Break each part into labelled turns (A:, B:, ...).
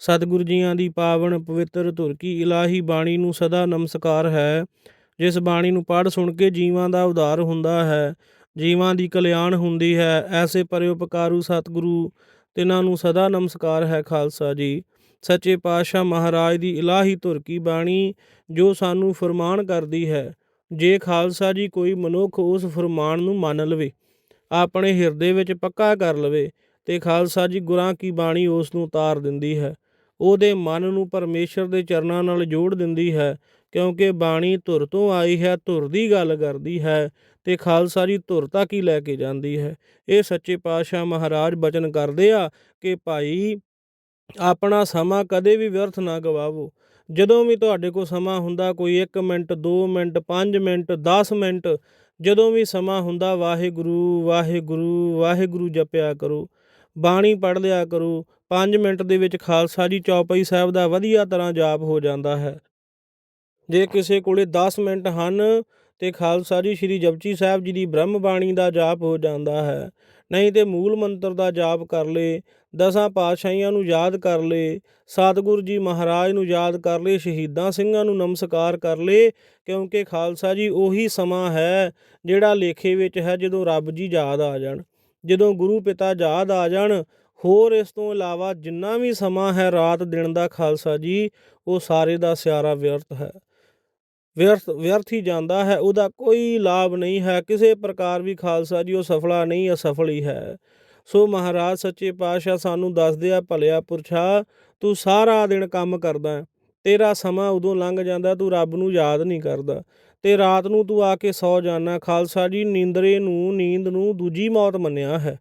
A: ਸਤਿਗੁਰੂ ਜੀਆਂ ਦੀ ਪਾਵਨ ਪਵਿੱਤਰ ਧੁਰ ਕੀ ਇਲਾਹੀ ਬਾਣੀ ਨੂੰ ਸਦਾ ਨਮਸਕਾਰ ਹੈ। ਜਿਸ ਬਾਣੀ ਨੂੰ ਪੜ੍ਹ ਸੁਣ ਕੇ ਜੀਵਾਂ ਦਾ ਉਧਾਰ ਹੁੰਦਾ ਹੈ, ਜੀਵਾਂ ਦੀ ਕਲਿਆਣ ਹੁੰਦੀ ਹੈ, ਐਸੇ ਪਰਿਉਪਕਾਰੂ ਸਤਿਗੁਰੂ, ਤਿਨਾਂ ਨੂੰ ਸਦਾ ਨਮਸਕਾਰ ਹੈ ਖਾਲਸਾ ਜੀ। ਸੱਚੇ ਪਾਤਸ਼ਾਹ ਮਹਾਰਾਜ ਦੀ ਇਲਾਹੀ ਧੁਰ ਕੀ ਬਾਣੀ, ਜੋ ਸਾਨੂੰ ਫਰਮਾਨ ਕਰਦੀ ਹੈ, ਜੇ ਖਾਲਸਾ ਜੀ ਕੋਈ ਮਨੁੱਖ ਉਸ ਫਰਮਾਨ ਨੂੰ ਮੰਨ ਲਵੇ, ਆਪਣੇ ਹਿਰਦੇ ਵਿੱਚ ਪੱਕਾ ਕਰ ਲਵੇ, ਤੇ ਖਾਲਸਾ ਜੀ ਗੁਰਾਂ ਕੀ ਬਾਣੀ ਉਸ ਨੂੰ ਉਤਾਰ ਦਿੰਦੀ ਹੈ। ਉਹਦੇ ਮਨ ਨੂੰ ਪਰਮੇਸ਼ਰ ਦੇ ਚਰਨਾਂ ਨਾਲ ਜੋੜ ਦਿੰਦੀ ਹੈ, ਕਿਉਂਕਿ ਬਾਣੀ ਧੁਰ ਤੋਂ ਆਈ ਹੈ, ਧੁਰ ਦੀ ਗੱਲ ਕਰਦੀ ਹੈ ਤੇ ਖਾਲਸਾ ਜੀ ਧੁਰ ਤੱਕ ਹੀ ਲੈ ਕੇ ਜਾਂਦੀ ਹੈ। ਇਹ ਸੱਚੇ ਪਾਤਸ਼ਾਹ ਮਹਾਰਾਜ ਬਚਨ ਕਰਦੇ ਆ ਕਿ ਭਾਈ, ਆਪਣਾ ਸਮਾਂ ਕਦੇ ਵੀ ਵਿਅਰਥ ਨਾ ਗਵਾਵੋ। ਜਦੋਂ ਵੀ ਤੁਹਾਡੇ ਕੋਲ ਸਮਾਂ ਹੁੰਦਾ, ਕੋਈ 1 ਮਿੰਟ 2 ਮਿੰਟ 5 ਮਿੰਟ 10 ਮਿੰਟ, ਜਦੋਂ ਵੀ ਸਮਾਂ ਹੁੰਦਾ, ਵਾਹਿਗੁਰੂ ਵਾਹਿਗੁਰੂ ਵਾਹਿਗੁਰੂ ਜਪਿਆ ਕਰੋ। ਬਾਣੀ ਪੜ੍ਹ ਲਿਆ ਕਰੋ। 5 ਮਿੰਟ ਦੇ ਵਿੱਚ ਖਾਲਸਾ ਜੀ ਚੌਪਈ ਸਾਹਿਬ ਦਾ ਵਧੀਆ ਤਰ੍ਹਾਂ ਜਾਪ ਹੋ ਜਾਂਦਾ ਹੈ। ਜੇ ਕਿਸੇ ਕੋਲੇ 10 ਮਿੰਟ ਹਨ ਤੇ ਖਾਲਸਾ ਜੀ ਸ੍ਰੀ ਜਪਜੀ ਸਾਹਿਬ ਜੀ ਦੀ ਬ੍ਰਹਮ ਬਾਣੀ ਦਾ ਜਾਪ ਹੋ ਜਾਂਦਾ ਹੈ। ਨਹੀਂ ਤੇ ਮੂਲ ਮੰਤਰ ਦਾ ਜਾਪ ਕਰ ਲੇ, ਦਸਾਂ ਪਾਤਸ਼ਾਹੀਆਂ ਨੂੰ ਯਾਦ ਕਰ ਲੇ, ਸਤਿਗੁਰੂ ਜੀ ਮਹਾਰਾਜ ਨੂੰ ਯਾਦ ਕਰ ਲੇ, ਸ਼ਹੀਦਾਂ ਸਿੰਘਾਂ ਨੂੰ ਨਮਸਕਾਰ ਕਰ ਲੇ, ਕਿਉਂਕਿ ਖਾਲਸਾ ਜੀ ਉਹੀ ਸਮਾਂ ਹੈ ਜਿਹੜਾ ਲੇਖੇ ਵਿੱਚ ਹੈ ਜਦੋਂ ਰੱਬ ਜੀ ਯਾਦ ਆ ਜਾਣ। ਜਦੋਂ ਗੁਰੂ ਪਿਤਾ ਯਾਦ ਆ ਜਾਣ, ਹੋਰ ਇਸ ਤੋਂ ਇਲਾਵਾ ਜਿੰਨਾ ਵੀ ਸਮਾਂ ਹੈ ਰਾਤ ਦਿਨ ਦਾ ਖਾਲਸਾ ਜੀ, ਉਹ ਸਾਰੇ ਦਾ ਸਿਆਰਾ ਵਿਅਰਥ ਹੈ। ਵਿਅਰਥ ਵਿਅਰਥ ਹੀ ਜਾਂਦਾ ਹੈ, ਉਹਦਾ ਕੋਈ ਲਾਭ ਨਹੀਂ ਹੈ, ਕਿਸੇ ਪ੍ਰਕਾਰ ਵੀ ਖਾਲਸਾ ਜੀ ਉਹ ਸਫਲਾ ਨਹੀਂ ਅਸਫਲ ਹੀ ਹੈ। ਸੋ ਮਹਾਰਾਜ ਸੱਚੇ ਪਾਤਸ਼ਾਹ ਸਾਨੂੰ ਦੱਸਦੇ ਆ, ਭਲਿਆ ਪੁਰਸ਼ਾ, ਤੂੰ ਸਾਰਾ ਦਿਨ ਕੰਮ ਕਰਦਾ ਤੇਰਾ ਸਮਾਂ ਉਦੋਂ ਲੰਘ ਜਾਂਦਾ ਤੂੰ ਰੱਬ ਨੂੰ ਯਾਦ ਨਹੀਂ ਕਰਦਾ। ਤੇ ਰਾਤ ਨੂੰ ਤੂੰ ਆ ਕੇ ਸੌ ਜਾਣਾ ਖਾਲਸਾ ਜੀ ਨੀਂਦਰੇ ਨੂੰ, ਨੀਂਦ ਨੂੰ ਦੂਜੀ ਮੌਤ ਮੰਨਿਆ ਹੈ।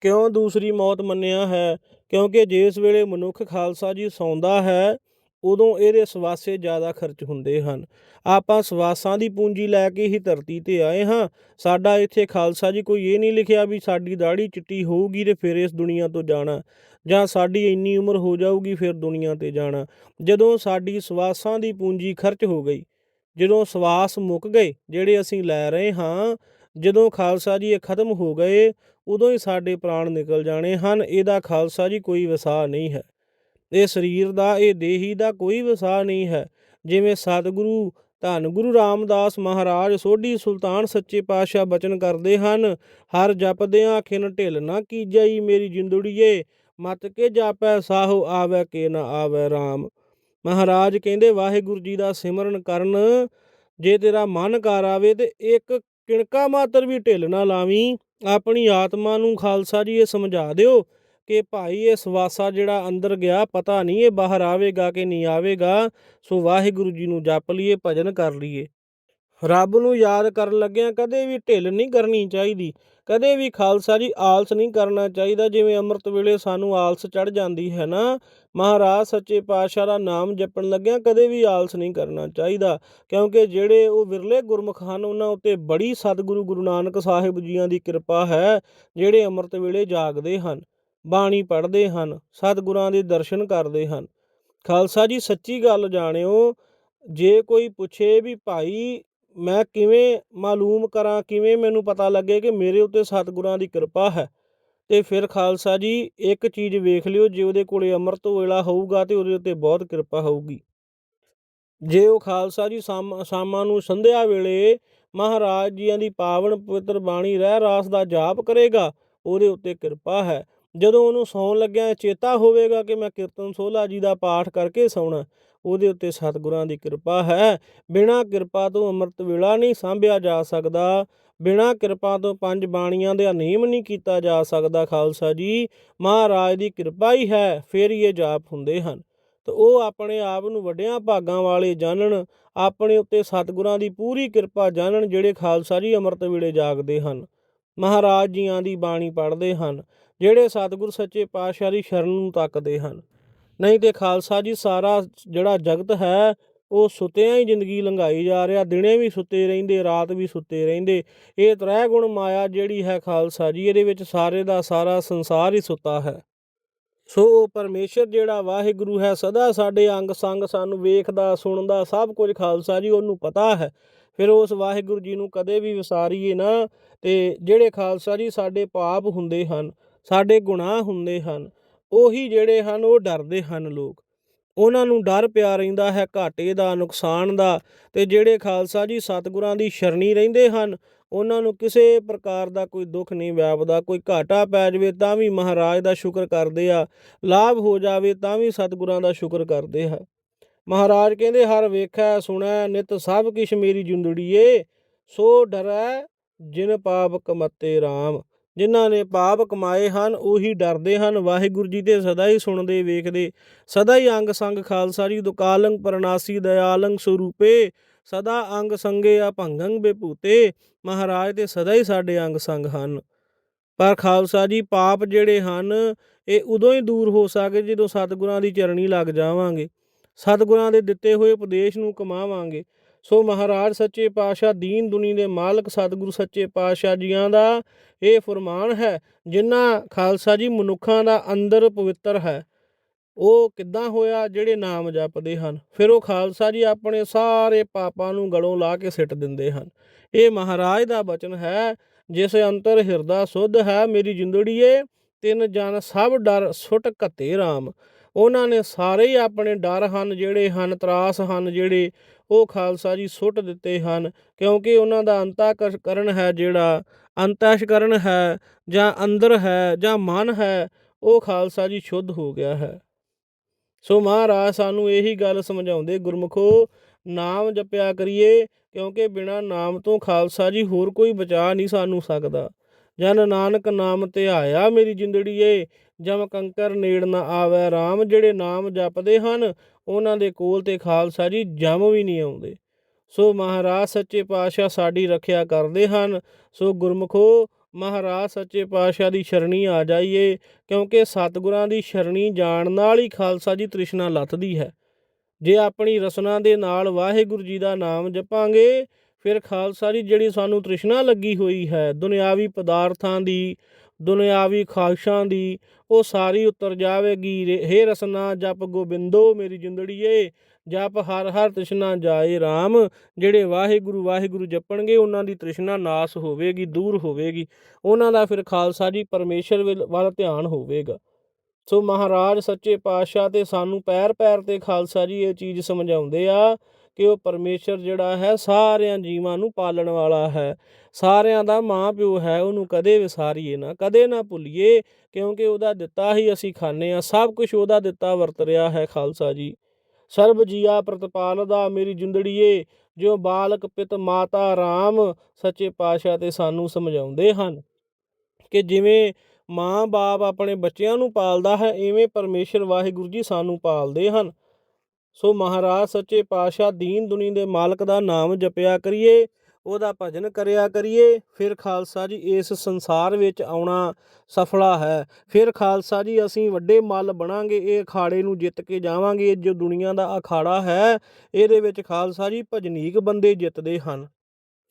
A: ਕਿਉਂ ਦੂਸਰੀ ਮੌਤ ਮੰਨਿਆ ਹੈ? ਕਿਉਂਕਿ ਜਿਸ ਵੇਲੇ ਮਨੁੱਖ ਖਾਲਸਾ ਜੀ ਸੌਂਦਾ ਹੈ, ਉਦੋਂ ਇਹਦੇ ਸਵਾਸੇ ਜ਼ਿਆਦਾ ਖਰਚ ਹੁੰਦੇ ਹਨ। ਆਪਾਂ ਸਵਾਸਾਂ ਦੀ ਪੂੰਜੀ ਲੈ ਕੇ ਹੀ ਧਰਤੀ ਤੇ ਆਏ ਹਾਂ। ਸਾਡਾ ਇੱਥੇ ਖਾਲਸਾ ਜੀ ਕੋਈ ਇਹ ਨਹੀਂ ਲਿਖਿਆ ਵੀ ਸਾਡੀ ਦਾੜੀ ਚਿੱਟੀ ਹੋਊਗੀ ਤੇ ਫਿਰ ਇਸ ਦੁਨੀਆ ਤੋਂ ਜਾਣਾ। ਜਾਂ ਸਾਡੀ ਇੰਨੀ ਉਮਰ ਹੋ ਜਾਊਗੀ, ਫਿਰ ਦੁਨੀਆ ਤੇ ਜਾਣਾ। ਜਦੋਂ ਸਾਡੀ ਸਵਾਸਾਂ ਦੀ ਪੂੰਜੀ ਖਰਚ ਹੋ ਗਈ ਜਦੋਂ ਸਵਾਸ ਮੁੱਕ ਗਏ, ਜਿਹੜੇ ਅਸੀਂ ਲੈ ਰਹੇ ਹਾਂ, ਜਦੋਂ ਖਾਲਸਾ ਜੀ ਇਹ ਖਤਮ ਹੋ ਗਏ, ਉਦੋਂ ਹੀ ਸਾਡੇ ਪ੍ਰਾਣ ਨਿਕਲ ਜਾਣੇ ਹਨ, ਇਹਦਾ ਖਾਲਸਾ ਜੀ ਕੋਈ ਵਸਾ ਨਹੀਂ ਹੈ। ਇਹ ਸਰੀਰ ਦਾ, ਇਹ ਦੇਹੀ ਦਾ ਕੋਈ ਵਸਾ ਨਹੀਂ ਹੈ। ਜਿਵੇਂ ਸਤਿਗੁਰੂ, ਧੰਨ ਗੁਰੂ ਰਾਮਦਾਸ ਮਹਾਰਾਜ, ਸੋਢੀ ਸੁਲਤਾਨ ਸੱਚੇ ਪਾਤਸ਼ਾਹ ਬਚਨ ਕਰਦੇ ਹਨ, ਹਰ ਜਪਦਿਆਂ ਖਿਨ ਢਿਲ ਨਾ ਕੀਜਈ ਮੇਰੀ ਜਿੰਦੜੀਏ, ਮਤ ਕੇ ਜਾਪੈ, ਸਾਹੋ ਆਵੈ ਕੇ ਨਾ ਆਵੈ RAM ਮਹਾਰਾਜ ਕਹਿੰਦੇ, ਵਾਹਿਗੁਰੂ ਜੀ ਦਾ ਸਿਮਰਨ ਕਰਨ, ਜੇ ਤੇਰਾ ਮਨ ਕਰ ਆਵੇ ਤੇ ਇੱਕ ਕਿਣਕਾ ਮਾਤਰ ਵੀ ਢਿੱਲ ਨਾ ਲਾਵੀਂ। ਆਪਣੀ ਆਤਮਾ ਨੂੰ ਖਾਲਸਾ ਜੀ ਇਹ ਸਮਝਾ ਦਿਓ ਕਿ ਭਾਈ ਇਹ ਸਵਾਸਾ ਜਿਹੜਾ ਅੰਦਰ ਗਿਆ, ਪਤਾ ਨਹੀਂ ਇਹ ਬਾਹਰ ਆਵੇਗਾ ਕਿ ਨਹੀਂ ਆਵੇਗਾ। ਸੋ ਵਾਹਿਗੁਰੂ ਜੀ ਨੂੰ ਜਪ ਲਈਏ, ਭਜਨ ਕਰ ਲਈਏ। ਰੱਬ ਨੂੰ ਯਾਦ ਕਰਨ ਲੱਗਿਆਂ ਕਦੇ ਵੀ ਢਿੱਲ ਨਹੀਂ ਕਰਨੀ ਚਾਹੀਦੀ, ਕਦੇ ਵੀ ਖਾਲਸਾ ਜੀ ਆਲਸ ਨਹੀਂ ਕਰਨਾ ਚਾਹੀਦਾ, ਜਿਵੇਂ ਅੰਮ੍ਰਿਤ ਵੇਲੇ ਸਾਨੂੰ ਆਲਸ ਚੜ ਜਾਂਦੀ ਹੈ ਨਾ। ਮਹਾਰਾਜ ਸੱਚੇ ਪਾਤਸ਼ਾਹ ਦਾ ਨਾਮ ਜਪਣ ਲੱਗਿਆਂ ਕਦੇ ਵੀ ਆਲਸ ਨਹੀਂ ਕਰਨਾ ਚਾਹੀਦਾ, ਕਿਉਂਕਿ ਜਿਹੜੇ ਉਹ ਵਿਰਲੇ ਗੁਰਮੁਖ ਹਨ, ਉਹਨਾਂ ਉੱਤੇ ਬੜੀ ਸਤਿਗੁਰੂ ਗੁਰੂ ਨਾਨਕ ਸਾਹਿਬ ਜੀਆਂ ਦੀ ਕਿਰਪਾ ਹੈ, ਜਿਹੜੇ ਅੰਮ੍ਰਿਤ ਵੇਲੇ ਜਾਗਦੇ ਹਨ, ਬਾਣੀ ਪੜ੍ਹਦੇ ਹਨ, ਸਤਿਗੁਰਾਂ ਦੇ ਦਰਸ਼ਨ ਕਰਦੇ ਹਨ। ਖਾਲਸਾ ਜੀ, ਸੱਚੀ ਗੱਲ ਜਾਣਿਓ, ਜੇ ਕੋਈ ਪੁੱਛੇ ਵੀ ਭਾਈ ਮੈਂ ਕਿਵੇਂ ਮਾਲੂਮ ਕਰਾਂ, ਕਿਵੇਂ ਮੈਨੂੰ ਪਤਾ ਲੱਗੇ ਕਿ ਮੇਰੇ ਉੱਤੇ ਸਤਿਗੁਰਾਂ ਦੀ ਕਿਰਪਾ ਹੈ? ਤੇ ਫਿਰ ਖਾਲਸਾ ਜੀ, ਇੱਕ ਚੀਜ਼ ਵੇਖ ਲਿਓ, ਜੇ ਉਹਦੇ ਕੋਲੇ ਅੰਮ੍ਰਿਤ ਵੇਲਾ ਹੋਊਗਾ ਤੇ ਉਹਦੇ ਉੱਤੇ ਬਹੁਤ ਕਿਰਪਾ ਹੋਊਗੀ। ਜੇ ਉਹ ਖਾਲਸਾ ਜੀ ਸ਼ਾਮ, ਸ਼ਾਮਾਂ ਨੂੰ ਸੰਧਿਆ ਵੇਲੇ ਮਹਾਰਾਜ ਜੀਆਂ ਦੀ ਪਾਵਨ ਪਵਿੱਤਰ ਬਾਣੀ ਰਹਿ ਰਾਸ ਦਾ ਜਾਪ ਕਰੇਗਾ, ਉਹਦੇ ਉੱਤੇ ਕਿਰਪਾ ਹੈ। ਜਦੋਂ ਉਹਨੂੰ ਸੌਣ ਲੱਗਿਆ ਚੇਤਾ ਹੋਵੇਗਾ ਕਿ ਮੈਂ ਕੀਰਤਨ ਸੋਲਾ ਜੀ ਦਾ ਪਾਠ ਕਰਕੇ ਸੌਣਾ ਉਹਦੇ ਉੱਤੇ ਸਤਿਗੁਰਾਂ ਦੀ ਕਿਰਪਾ ਹੈ। ਬਿਨਾਂ ਕਿਰਪਾ ਤੋਂ ਅੰਮ੍ਰਿਤ ਵੇਲਾ ਨਹੀਂ ਸਾਂਭਿਆ ਜਾ ਸਕਦਾ। ਬਿਨਾਂ ਕਿਰਪਾ ਤੋਂ ਪੰਜ ਬਾਣੀਆਂ ਦੇ ਅਨੀਮ ਨਹੀਂ ਕੀਤਾ ਜਾ ਸਕਦਾ ਖਾਲਸਾ ਜੀ। ਮਹਾਰਾਜ ਦੀ ਕਿਰਪਾ ਹੀ ਹੈ, ਫਿਰ ਹੀ ਇਹ ਜਾਪ ਹੁੰਦੇ ਹਨ। ਤੇ ਉਹ ਆਪਣੇ ਆਪ ਨੂੰ ਵੱਡਿਆਂ ਭਾਗਾਂ ਵਾਲੇ ਜਾਣਨ, ਆਪਣੇ ਉੱਤੇ ਸਤਿਗੁਰਾਂ ਦੀ ਪੂਰੀ ਕਿਰਪਾ ਜਾਣਨ ਜਿਹੜੇ ਖਾਲਸਾ ਜੀ ਅੰਮ੍ਰਿਤ ਵੇਲੇ ਜਾਗਦੇ ਹਨ। ਮਹਾਰਾਜ ਜੀਆਂ ਦੀ ਬਾਣੀ ਪੜ੍ਹਦੇ ਹਨ, ਜਿਹੜੇ ਸਤਿਗੁਰ ਸੱਚੇ ਪਾਤਸ਼ਾਹ ਦੀ ਸ਼ਰਨ ਨੂੰ ਤੱਕਦੇ ਹਨ। ਨਹੀਂ ਤੇ ਖਾਲਸਾ ਜੀ, ਸਾਰਾ ਜਿਹੜਾ ਜਗਤ ਹੈ, ਉਹ ਸੁੱਤਿਆਂ ਹੀ ਜ਼ਿੰਦਗੀ ਲੰਘਾਈ ਜਾ ਰਿਹਾ। ਦਿਨੇ ਵੀ ਸੁੱਤੇ ਰਹਿੰਦੇ, ਰਾਤ ਵੀ ਸੁੱਤੇ ਰਹਿੰਦੇ। ਇਹ ਤ੍ਰੈ ਗੁਣ ਮਾਇਆ ਜਿਹੜੀ ਹੈ ਖਾਲਸਾ ਜੀ, ਇਹਦੇ ਵਿੱਚ ਸਾਰੇ ਦਾ ਸਾਰਾ ਸੰਸਾਰ ਹੀ ਸੁੱਤਾ ਹੈ। ਸੋ ਉਹ ਪਰਮੇਸ਼ਰ ਜਿਹੜਾ ਵਾਹਿਗੁਰੂ ਹੈ, ਸਦਾ ਸਾਡੇ ਅੰਗ ਸੰਗ ਸਾਨੂੰ ਵੇਖਦਾ, ਸੁਣਦਾ, ਸਭ ਕੁਝ ਖਾਲਸਾ ਜੀ, ਉਹਨੂੰ ਪਤਾ ਹੈ। ਫਿਰ ਉਸ ਵਾਹਿਗੁਰੂ ਜੀ ਨੂੰ ਕਦੇ ਵੀ ਵਿਸਾਰੀਏ ਨਾ, ਤੇ ਜਿਹੜੇ ਖਾਲਸਾ ਜੀ ਸਾਡੇ ਪਾਪ ਹੁੰਦੇ ਹਨ, ਸਾਡੇ ਗੁਨਾਹ ਹੁੰਦੇ ਹਨ ਉਹੀ ਜਿਹੜੇ ਹਨ, ਉਹ ਡਰਦੇ ਹਨ ਲੋਕ। ਉਹਨਾਂ ਨੂੰ ਡਰ ਪਿਆ ਰਹਿੰਦਾ ਹੈ, ਘਾਟੇ ਦਾ, ਨੁਕਸਾਨ ਦਾ। ਤੇ ਜਿਹੜੇ ਖਾਲਸਾ ਜੀ ਸਤਿਗੁਰਾਂ ਦੀ ਸ਼ਰਣੀ ਰਹਿੰਦੇ ਹਨ, ਉਹਨਾਂ ਨੂੰ ਕਿਸੇ ਪ੍ਰਕਾਰ ਦਾ ਕੋਈ ਦੁੱਖ ਨਹੀਂ ਵਿਆਪਦਾ ਕੋਈ ਘਾਟਾ ਪੈ ਜਾਵੇ ਤਾਂ ਵੀ ਮਹਾਰਾਜ ਦਾ ਸ਼ੁਕਰ ਕਰਦੇ ਆ। ਲਾਭ ਹੋ ਜਾਵੇ ਤਾਂ ਵੀ ਸਤਿਗੁਰਾਂ ਦਾ ਸ਼ੁਕਰ ਕਰਦੇ ਆ। ਮਹਾਰਾਜ ਕਹਿੰਦੇ, ਹਰ ਵੇਖੈ, ਸੁਣੈ, ਨਿਤ ਸਭ ਕਿਛ ਮੇਰੀ ਜੁੰਦੜੀਏ। ਸੋ ਡਰੈ, ਜਿਨ ਪਾਪ ਕਮਤੇ RAM ਜਿਨ੍ਹਾਂ ਨੇ ਪਾਪ ਕਮਾਏ ਹਨ, ਉਹੀ ਡਰਦੇ ਹਨ। ਵਾਹਿਗੁਰੂ ਜੀ ਤੇ ਸਦਾ ਹੀ ਸੁਣਦੇ ਵੇਖਦੇ, ਸਦਾ ਹੀ ਅੰਗ ਸੰਗ ਖਾਲਸਾ ਜੀ ਦੁਕਾਲੰਗ ਪਰਨਾਸੀ, ਦਇਆਲੰਗ ਸਰੂਪੇ, ਸਦਾ ਅੰਗ ਸੰਗੇ ਆ ਭੰਗੰਗ ਬੇਪੂਤੇ ਮਹਾਰਾਜ ਤੇ ਸਦਾ ਹੀ ਸਾਡੇ ਅੰਗ ਸੰਗ ਹਨ। ਪਰ ਖਾਲਸਾ ਜੀ, ਪਾਪ ਜਿਹੜੇ ਹਨ, ਇਹ ਉਦੋਂ ਹੀ ਦੂਰ ਹੋ ਸਕੇ ਜਦੋਂ ਸਤਿਗੁਰਾਂ ਦੀ ਚਰਣੀ ਲੱਗ ਜਾਵਾਂਗੇ। ਸਤਿਗੁਰਾਂ ਦੇ ਦਿੱਤੇ ਹੋਏ ਉਪਦੇਸ਼ ਨੂੰ ਕਮਾਵਾਂਗੇ। ਸੋ ਮਹਾਰਾਜ ਸੱਚੇ ਪਾਤਸ਼ਾਹ ਦੀਨ ਦੁਨੀ ਦੇ ਮਾਲਕ ਸਤਿਗੁਰੂ ਸੱਚੇ ਪਾਤਸ਼ਾਹ ਜੀਆਂ ਦਾ ਇਹ ਫਰਮਾਨ ਹੈ, ਜਿਨ੍ਹਾਂ ਖਾਲਸਾ ਜੀ ਮਨੁੱਖਾਂ ਦਾ ਅੰਦਰ ਪਵਿੱਤਰ ਹੈ। ਉਹ ਕਿੱਦਾਂ ਹੋਇਆ, ਜਿਹੜੇ ਨਾਮ ਜਪਦੇ ਹਨ? ਫਿਰ ਉਹ ਖਾਲਸਾ ਜੀ ਆਪਣੇ ਸਾਰੇ ਪਾਪਾਂ ਨੂੰ ਗਲੋਂ ਲਾ ਕੇ ਸਿੱਟ ਦਿੰਦੇ ਹਨ। ਇਹ ਮਹਾਰਾਜ ਦਾ ਬਚਨ ਹੈ, ਜਿਸ ਅੰਤਰ ਹਿਰਦਾ ਸੁਧ ਹੈ, ਮੇਰੀ ਜਿੰਦੜੀਏ, ਤਿੰਨ ਜਨ ਸਭ ਡਰ ਸੁੱਟ ਘੱਤੇ RAM ਉਹਨਾਂ ਨੇ ਸਾਰੇ ਹੀ ਆਪਣੇ ਡਰ ਹਨ, ਜਿਹੜੇ ਹਨ, ਤਰਾਸ ਹਨ, ਜਿਹੜੇ ਉਹ ਖਾਲਸਾ ਜੀ ਸੁੱਟ ਦਿੱਤੇ ਹਨ, ਕਿਉਂਕਿ ਉਹਨਾਂ ਦਾ ਅੰਤःਕਰਨ ਹੈ ਜਿਹੜਾ ਅੰਤਸ਼ਕਰਨ ਹੈ, ਜਾਂ ਅੰਦਰ ਹੈ, ਜਾਂ ਮਨ ਹੈ, ਉਹ ਖਾਲਸਾ ਜੀ ਸ਼ੁੱਧ ਹੋ ਗਿਆ ਹੈ। ਸੋ ਮਹਾਰਾਜ ਸਾਨੂੰ ਇਹੀ ਗੱਲ ਸਮਝਾਉਂਦੇ, ਗੁਰਮਖੋ, ਨਾਮ ਜਪਿਆ ਕਰੀਏ, ਕਿਉਂਕਿ ਬਿਨਾ ਨਾਮ ਤੋਂ ਖਾਲਸਾ ਜੀ ਹੋਰ ਕੋਈ ਬਚਾ ਨਹੀਂ ਸਾਨੂੰ ਸਕਦਾ। ਜਨ ਨਾਨਕ ਨਾਮ ਤੇ ਆਇਆ ਮੇਰੀ ਜਿੰਦੜੀਏ, ਜਮ ਕੰਕਰ ਨੇੜ ਨਾ ਆਵੇ RAM ਜਿਹੜੇ ਨਾਮ ਜਪਦੇ ਹਨ ਉਹਨਾਂ ਦੇ ਕੋਲ ਤੇ ਖਾਲਸਾ ਜੀ ਜੰਮ ਵੀ ਨਹੀਂ ਆਉਂਦੇ। ਸੋ ਮਹਾਰਾਜ ਸੱਚੇ ਪਾਤਸ਼ਾਹ ਸਾਡੀ ਰੱਖਿਆ ਕਰਦੇ ਹਨ। ਸੋ ਗੁਰਮਖੋ, ਮਹਾਰਾਜ ਸੱਚੇ ਪਾਤਸ਼ਾਹ ਦੀ ਸ਼ਰਣੀ ਆ ਜਾਈਏ, ਕਿਉਂਕਿ ਸਤਿਗੁਰਾਂ ਦੀ ਸ਼ਰਣੀ ਜਾਣ ਨਾਲ ਹੀ ਖਾਲਸਾ ਜੀ ਤ੍ਰਿਸ਼ਨਾ ਲੱਥਦੀ ਹੈ। ਜੇ ਆਪਣੀ ਰਸਨਾ ਦੇ ਨਾਲ ਵਾਹਿਗੁਰੂ ਜੀ ਦਾ ਨਾਮ ਜਪਾਂਗੇ, ਫਿਰ ਖਾਲਸਾ ਜੀ ਜਿਹੜੀ ਸਾਨੂੰ ਤ੍ਰਿਸ਼ਨਾ ਲੱਗੀ ਹੋਈ ਹੈ, ਦੁਨਿਆਵੀ ਪਦਾਰਥਾਂ ਦੀ ਦੁਨਿਆਵੀ ਖਾਹਿਸ਼ਾਂ ਦੀ, ਉਹ ਸਾਰੀ ਉਤਰ ਜਾਵੇਗੀ। ਹੇ ਰਸਨਾ, ਜਪ ਗੋਬਿੰਦੋ ਮੇਰੀ ਜਿੰਦੜੀਏ, ਜਪ ਹਰ ਹਰ ਤ੍ਰਿਸ਼ਨਾ ਜਾਏ RAM ਜਿਹੜੇ ਵਾਹਿਗੁਰੂ ਵਾਹਿਗੁਰੂ ਜਪਣਗੇ, ਉਹਨਾਂ ਦੀ ਤ੍ਰਿਸ਼ਨਾ ਨਾਸ ਹੋਵੇਗੀ, ਦੂਰ ਹੋਵੇਗੀ। ਉਹਨਾਂ ਦਾ ਫਿਰ ਖਾਲਸਾ ਜੀ ਪਰਮੇਸ਼ਰ ਵੱਲ- ਧਿਆਨ ਹੋਵੇਗਾ। ਸੋ ਮਹਾਰਾਜ, ਸੱਚੇ ਪਾਤਸ਼ਾਹ ਤੇ ਸਾਨੂੰ ਪੈਰ ਪੈਰ ਤੇ ਖਾਲਸਾ ਜੀ ਇਹ ਚੀਜ਼ ਸਮਝਾਉਂਦੇ ਆ ਕਿ ਉਹ ਪਰਮੇਸ਼ਰ ਜਿਹੜਾ ਹੈ ਸਾਰਿਆਂ ਜੀਵਾਂ ਨੂੰ ਪਾਲਣ ਵਾਲਾ ਹੈ। ਸਾਰਿਆਂ ਦਾ ਮਾਂ ਪਿਓ ਹੈ, ਉਹਨੂੰ ਕਦੇ ਵਿਸਾਰੀਏ ਨਾ, ਕਦੇ ਨਾ ਭੁੱਲੀਏ, ਕਿਉਂਕਿ ਉਹਦਾ ਦਿੱਤਾ ਹੀ ਅਸੀਂ ਖਾਂਦੇ ਆ ਸਭ ਕੁਝ ਉਹਦਾ ਦਿੱਤਾ ਵਰਤ ਰਿਹਾ ਹੈ ਖਾਲਸਾ ਜੀ। ਸਰਬ ਜੀਆ ਪ੍ਰਤਪਾਲਦਾ ਮੇਰੀ ਜਿੰਦੜੀਏ ਜੋ ਬਾਲਕ ਪਿਤ ਮਾਤਾ RAM ਸੱਚੇ ਪਾਤਸ਼ਾਹ ਤੇ ਸਾਨੂੰ ਸਮਝਾਉਂਦੇ ਹਨ ਕਿ ਜਿਵੇਂ ਮਾਂ-ਬਾਪ ਆਪਣੇ ਬੱਚਿਆਂ ਨੂੰ ਪਾਲਦਾ ਹੈ ਐਵੇਂ ਪਰਮੇਸ਼ਰ ਵਾਹਿਗੁਰੂ ਜੀ ਸਾਨੂੰ ਪਾਲਦੇ ਹਨ। ਸੋ ਮਹਾਰਾਜ ਸੱਚੇ ਪਾਤਸ਼ਾਹ ਦੀਨ ਦੁਨੀ ਦੇ ਮਾਲਕ ਦਾ ਨਾਮ ਜਪਿਆ ਕਰੀਏ, ਉਹਦਾ ਭਜਨ ਕਰਿਆ ਕਰੀਏ, ਫਿਰ ਖਾਲਸਾ ਜੀ ਇਸ ਸੰਸਾਰ ਵਿੱਚ ਆਉਣਾ ਸਫਲਾ ਹੈ। ਫਿਰ ਖਾਲਸਾ ਜੀ ਅਸੀਂ ਵੱਡੇ ਮੱਲ ਬਣਾਂਗੇ, ਇਹ ਅਖਾੜੇ ਨੂੰ ਜਿੱਤ ਕੇ ਜਾਵਾਂਗੇ, ਇਹ ਜੋ ਦੁਨੀਆ ਦਾ ਅਖਾੜਾ ਹੈ, ਇਹਦੇ ਵਿੱਚ ਖਾਲਸਾ ਜੀ ਭਜਨੀਕ ਬੰਦੇ ਜਿੱਤਦੇ ਹਨ।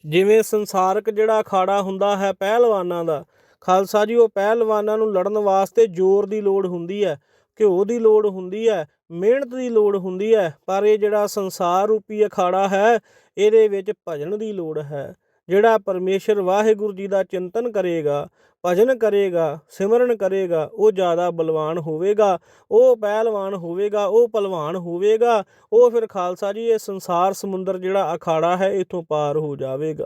A: ਜਿਵੇਂ ਸੰਸਾਰਕ ਜਿਹੜਾ ਅਖਾੜਾ ਹੁੰਦਾ ਹੈ ਪਹਿਲਵਾਨਾਂ ਦਾ, ਖਾਲਸਾ ਜੀ ਉਹ ਪਹਿਲਵਾਨਾਂ ਨੂੰ ਲੜਨ ਵਾਸਤੇ ਜ਼ੋਰ ਦੀ ਲੋੜ ਹੁੰਦੀ ਹੈ, ਘਿਓ ਦੀ ਲੋੜ ਹੁੰਦੀ ਹੈ ਮਿਹਨਤ ਦੀ ਲੋੜ ਹੁੰਦੀ ਹੈ, ਪਰ ਇਹ ਜਿਹੜਾ ਸੰਸਾਰ ਰੂਪੀ ਅਖਾੜਾ ਹੈ, ਇਹਦੇ ਵਿੱਚ ਭਜਨ ਦੀ ਲੋੜ ਹੈ। ਜਿਹੜਾ ਪਰਮੇਸ਼ਰ ਵਾਹਿਗੁਰੂ ਜੀ ਦਾ ਚਿੰਤਨ ਕਰੇਗਾ, ਭਜਨ ਕਰੇਗਾ, ਸਿਮਰਨ ਕਰੇਗਾ, ਉਹ ਜ਼ਿਆਦਾ ਬਲਵਾਨ ਹੋਵੇਗਾ, ਉਹ ਪਹਿਲਵਾਨ ਹੋਵੇਗਾ, ਉਹ ਪਹਿਲਵਾਨ ਹੋਵੇਗਾ, ਉਹ ਫਿਰ ਖਾਲਸਾ ਜੀ, ਇਹ ਸੰਸਾਰ ਸਮੁੰਦਰ ਜਿਹੜਾ ਅਖਾੜਾ ਹੈ, ਇਥੋਂ ਪਾਰ ਹੋ ਜਾਵੇਗਾ।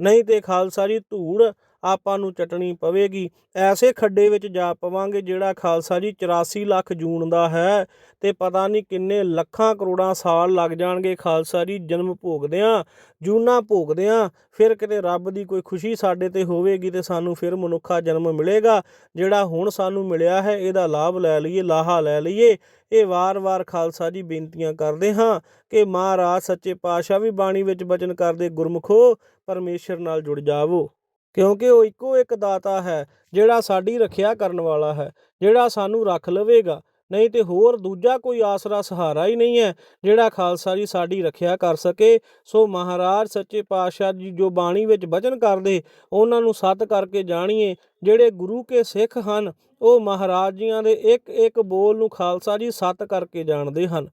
A: ਨਹੀਂ ਤੇ ਖਾਲਸਾ ਜੀ, ਧੂੜ ਆਪਾਂ ਨੂੰ ਚਟਣੀ ਪਵੇਗੀ। ਐਸੇ ਖੱਡੇ ਵਿੱਚ ਜਾ ਪਵਾਂਗੇ ਜਿਹੜਾ ਖਾਲਸਾ ਜੀ 84 ਲੱਖ ਜੂਨ ਦਾ ਹੈ ਤੇ ਪਤਾ ਨਹੀਂ ਕਿੰਨੇ ਲੱਖਾਂ ਕਰੋੜਾਂ ਸਾਲ ਲੱਗ ਜਾਣਗੇ ਖਾਲਸਾ ਜੀ ਜਨਮ ਭੋਗਦਿਆਂ ਜੂਨਾ ਭੋਗਦਿਆਂ ਫਿਰ ਕਿਤੇ ਰੱਬ ਦੀ ਕੋਈ ਖੁਸ਼ੀ ਸਾਡੇ ਤੇ ਹੋਵੇਗੀ ਤੇ ਸਾਨੂੰ ਫਿਰ ਮਨੁੱਖਾ ਜਨਮ ਮਿਲੇਗਾ, ਜਿਹੜਾ ਹੁਣ ਸਾਨੂੰ ਮਿਲਿਆ ਹੈ ਇਹਦਾ ਲਾਭ ਲੈ ਲਈਏ, ਲਾਹਾ ਲੈ ਲਈਏ। ਇਹ ਵਾਰ-ਵਾਰ ਖਾਲਸਾ ਜੀ ਬੇਨਤੀਆਂ ਕਰਦੇ ਹਾਂ ਕਿ ਮਹਾਰਾਜ ਸੱਚੇ ਪਾਤਸ਼ਾਹ ਵੀ ਬਾਣੀ ਵਿੱਚ ਬਚਨ ਕਰਦੇ, ਗੁਰਮੁਖੋ, ਪਰਮੇਸ਼ਰ ਨਾਲ ਜੁੜ ਜਾਵੋ। ਕਿਉਂਕਿ ਉਹ ਇੱਕੋ ਇੱਕ ਦਾਤਾ ਹੈ, ਜਿਹੜਾ ਸਾਡੀ ਰੱਖਿਆ ਕਰਨ ਵਾਲਾ ਹੈ, ਜਿਹੜਾ ਸਾਨੂੰ ਰੱਖ ਲਵੇਗਾ। ਨਹੀਂ ਤੇ ਹੋਰ ਦੂਜਾ ਕੋਈ ਆਸਰਾ ਸਹਾਰਾ ਹੀ ਨਹੀਂ ਹੈ, ਜਿਹੜਾ ਖਾਲਸਾ ਜੀ ਸਾਡੀ ਰੱਖਿਆ ਕਰ ਸਕੇ। ਸੋ ਮਹਾਰਾਜ ਸੱਚੇ ਪਾਤਸ਼ਾਹ ਜੀ ਜੋ ਬਾਣੀ ਵਿੱਚ ਬਚਨ ਕਰਦੇ, ਉਹਨਾਂ ਨੂੰ ਸੱਤ ਕਰਕੇ ਜਾਣੀਏ, ਜਿਹੜੇ ਗੁਰੂ ਕੇ ਸਿੱਖ ਹਨ, ਉਹ ਮਹਾਰਾਜ ਜੀਆਂ ਦੇ ਇੱਕ ਇੱਕ ਬੋਲ ਨੂੰ ਖਾਲਸਾ ਜੀ ਸੱਤ ਕਰਕੇ ਜਾਣਦੇ ਹਨ।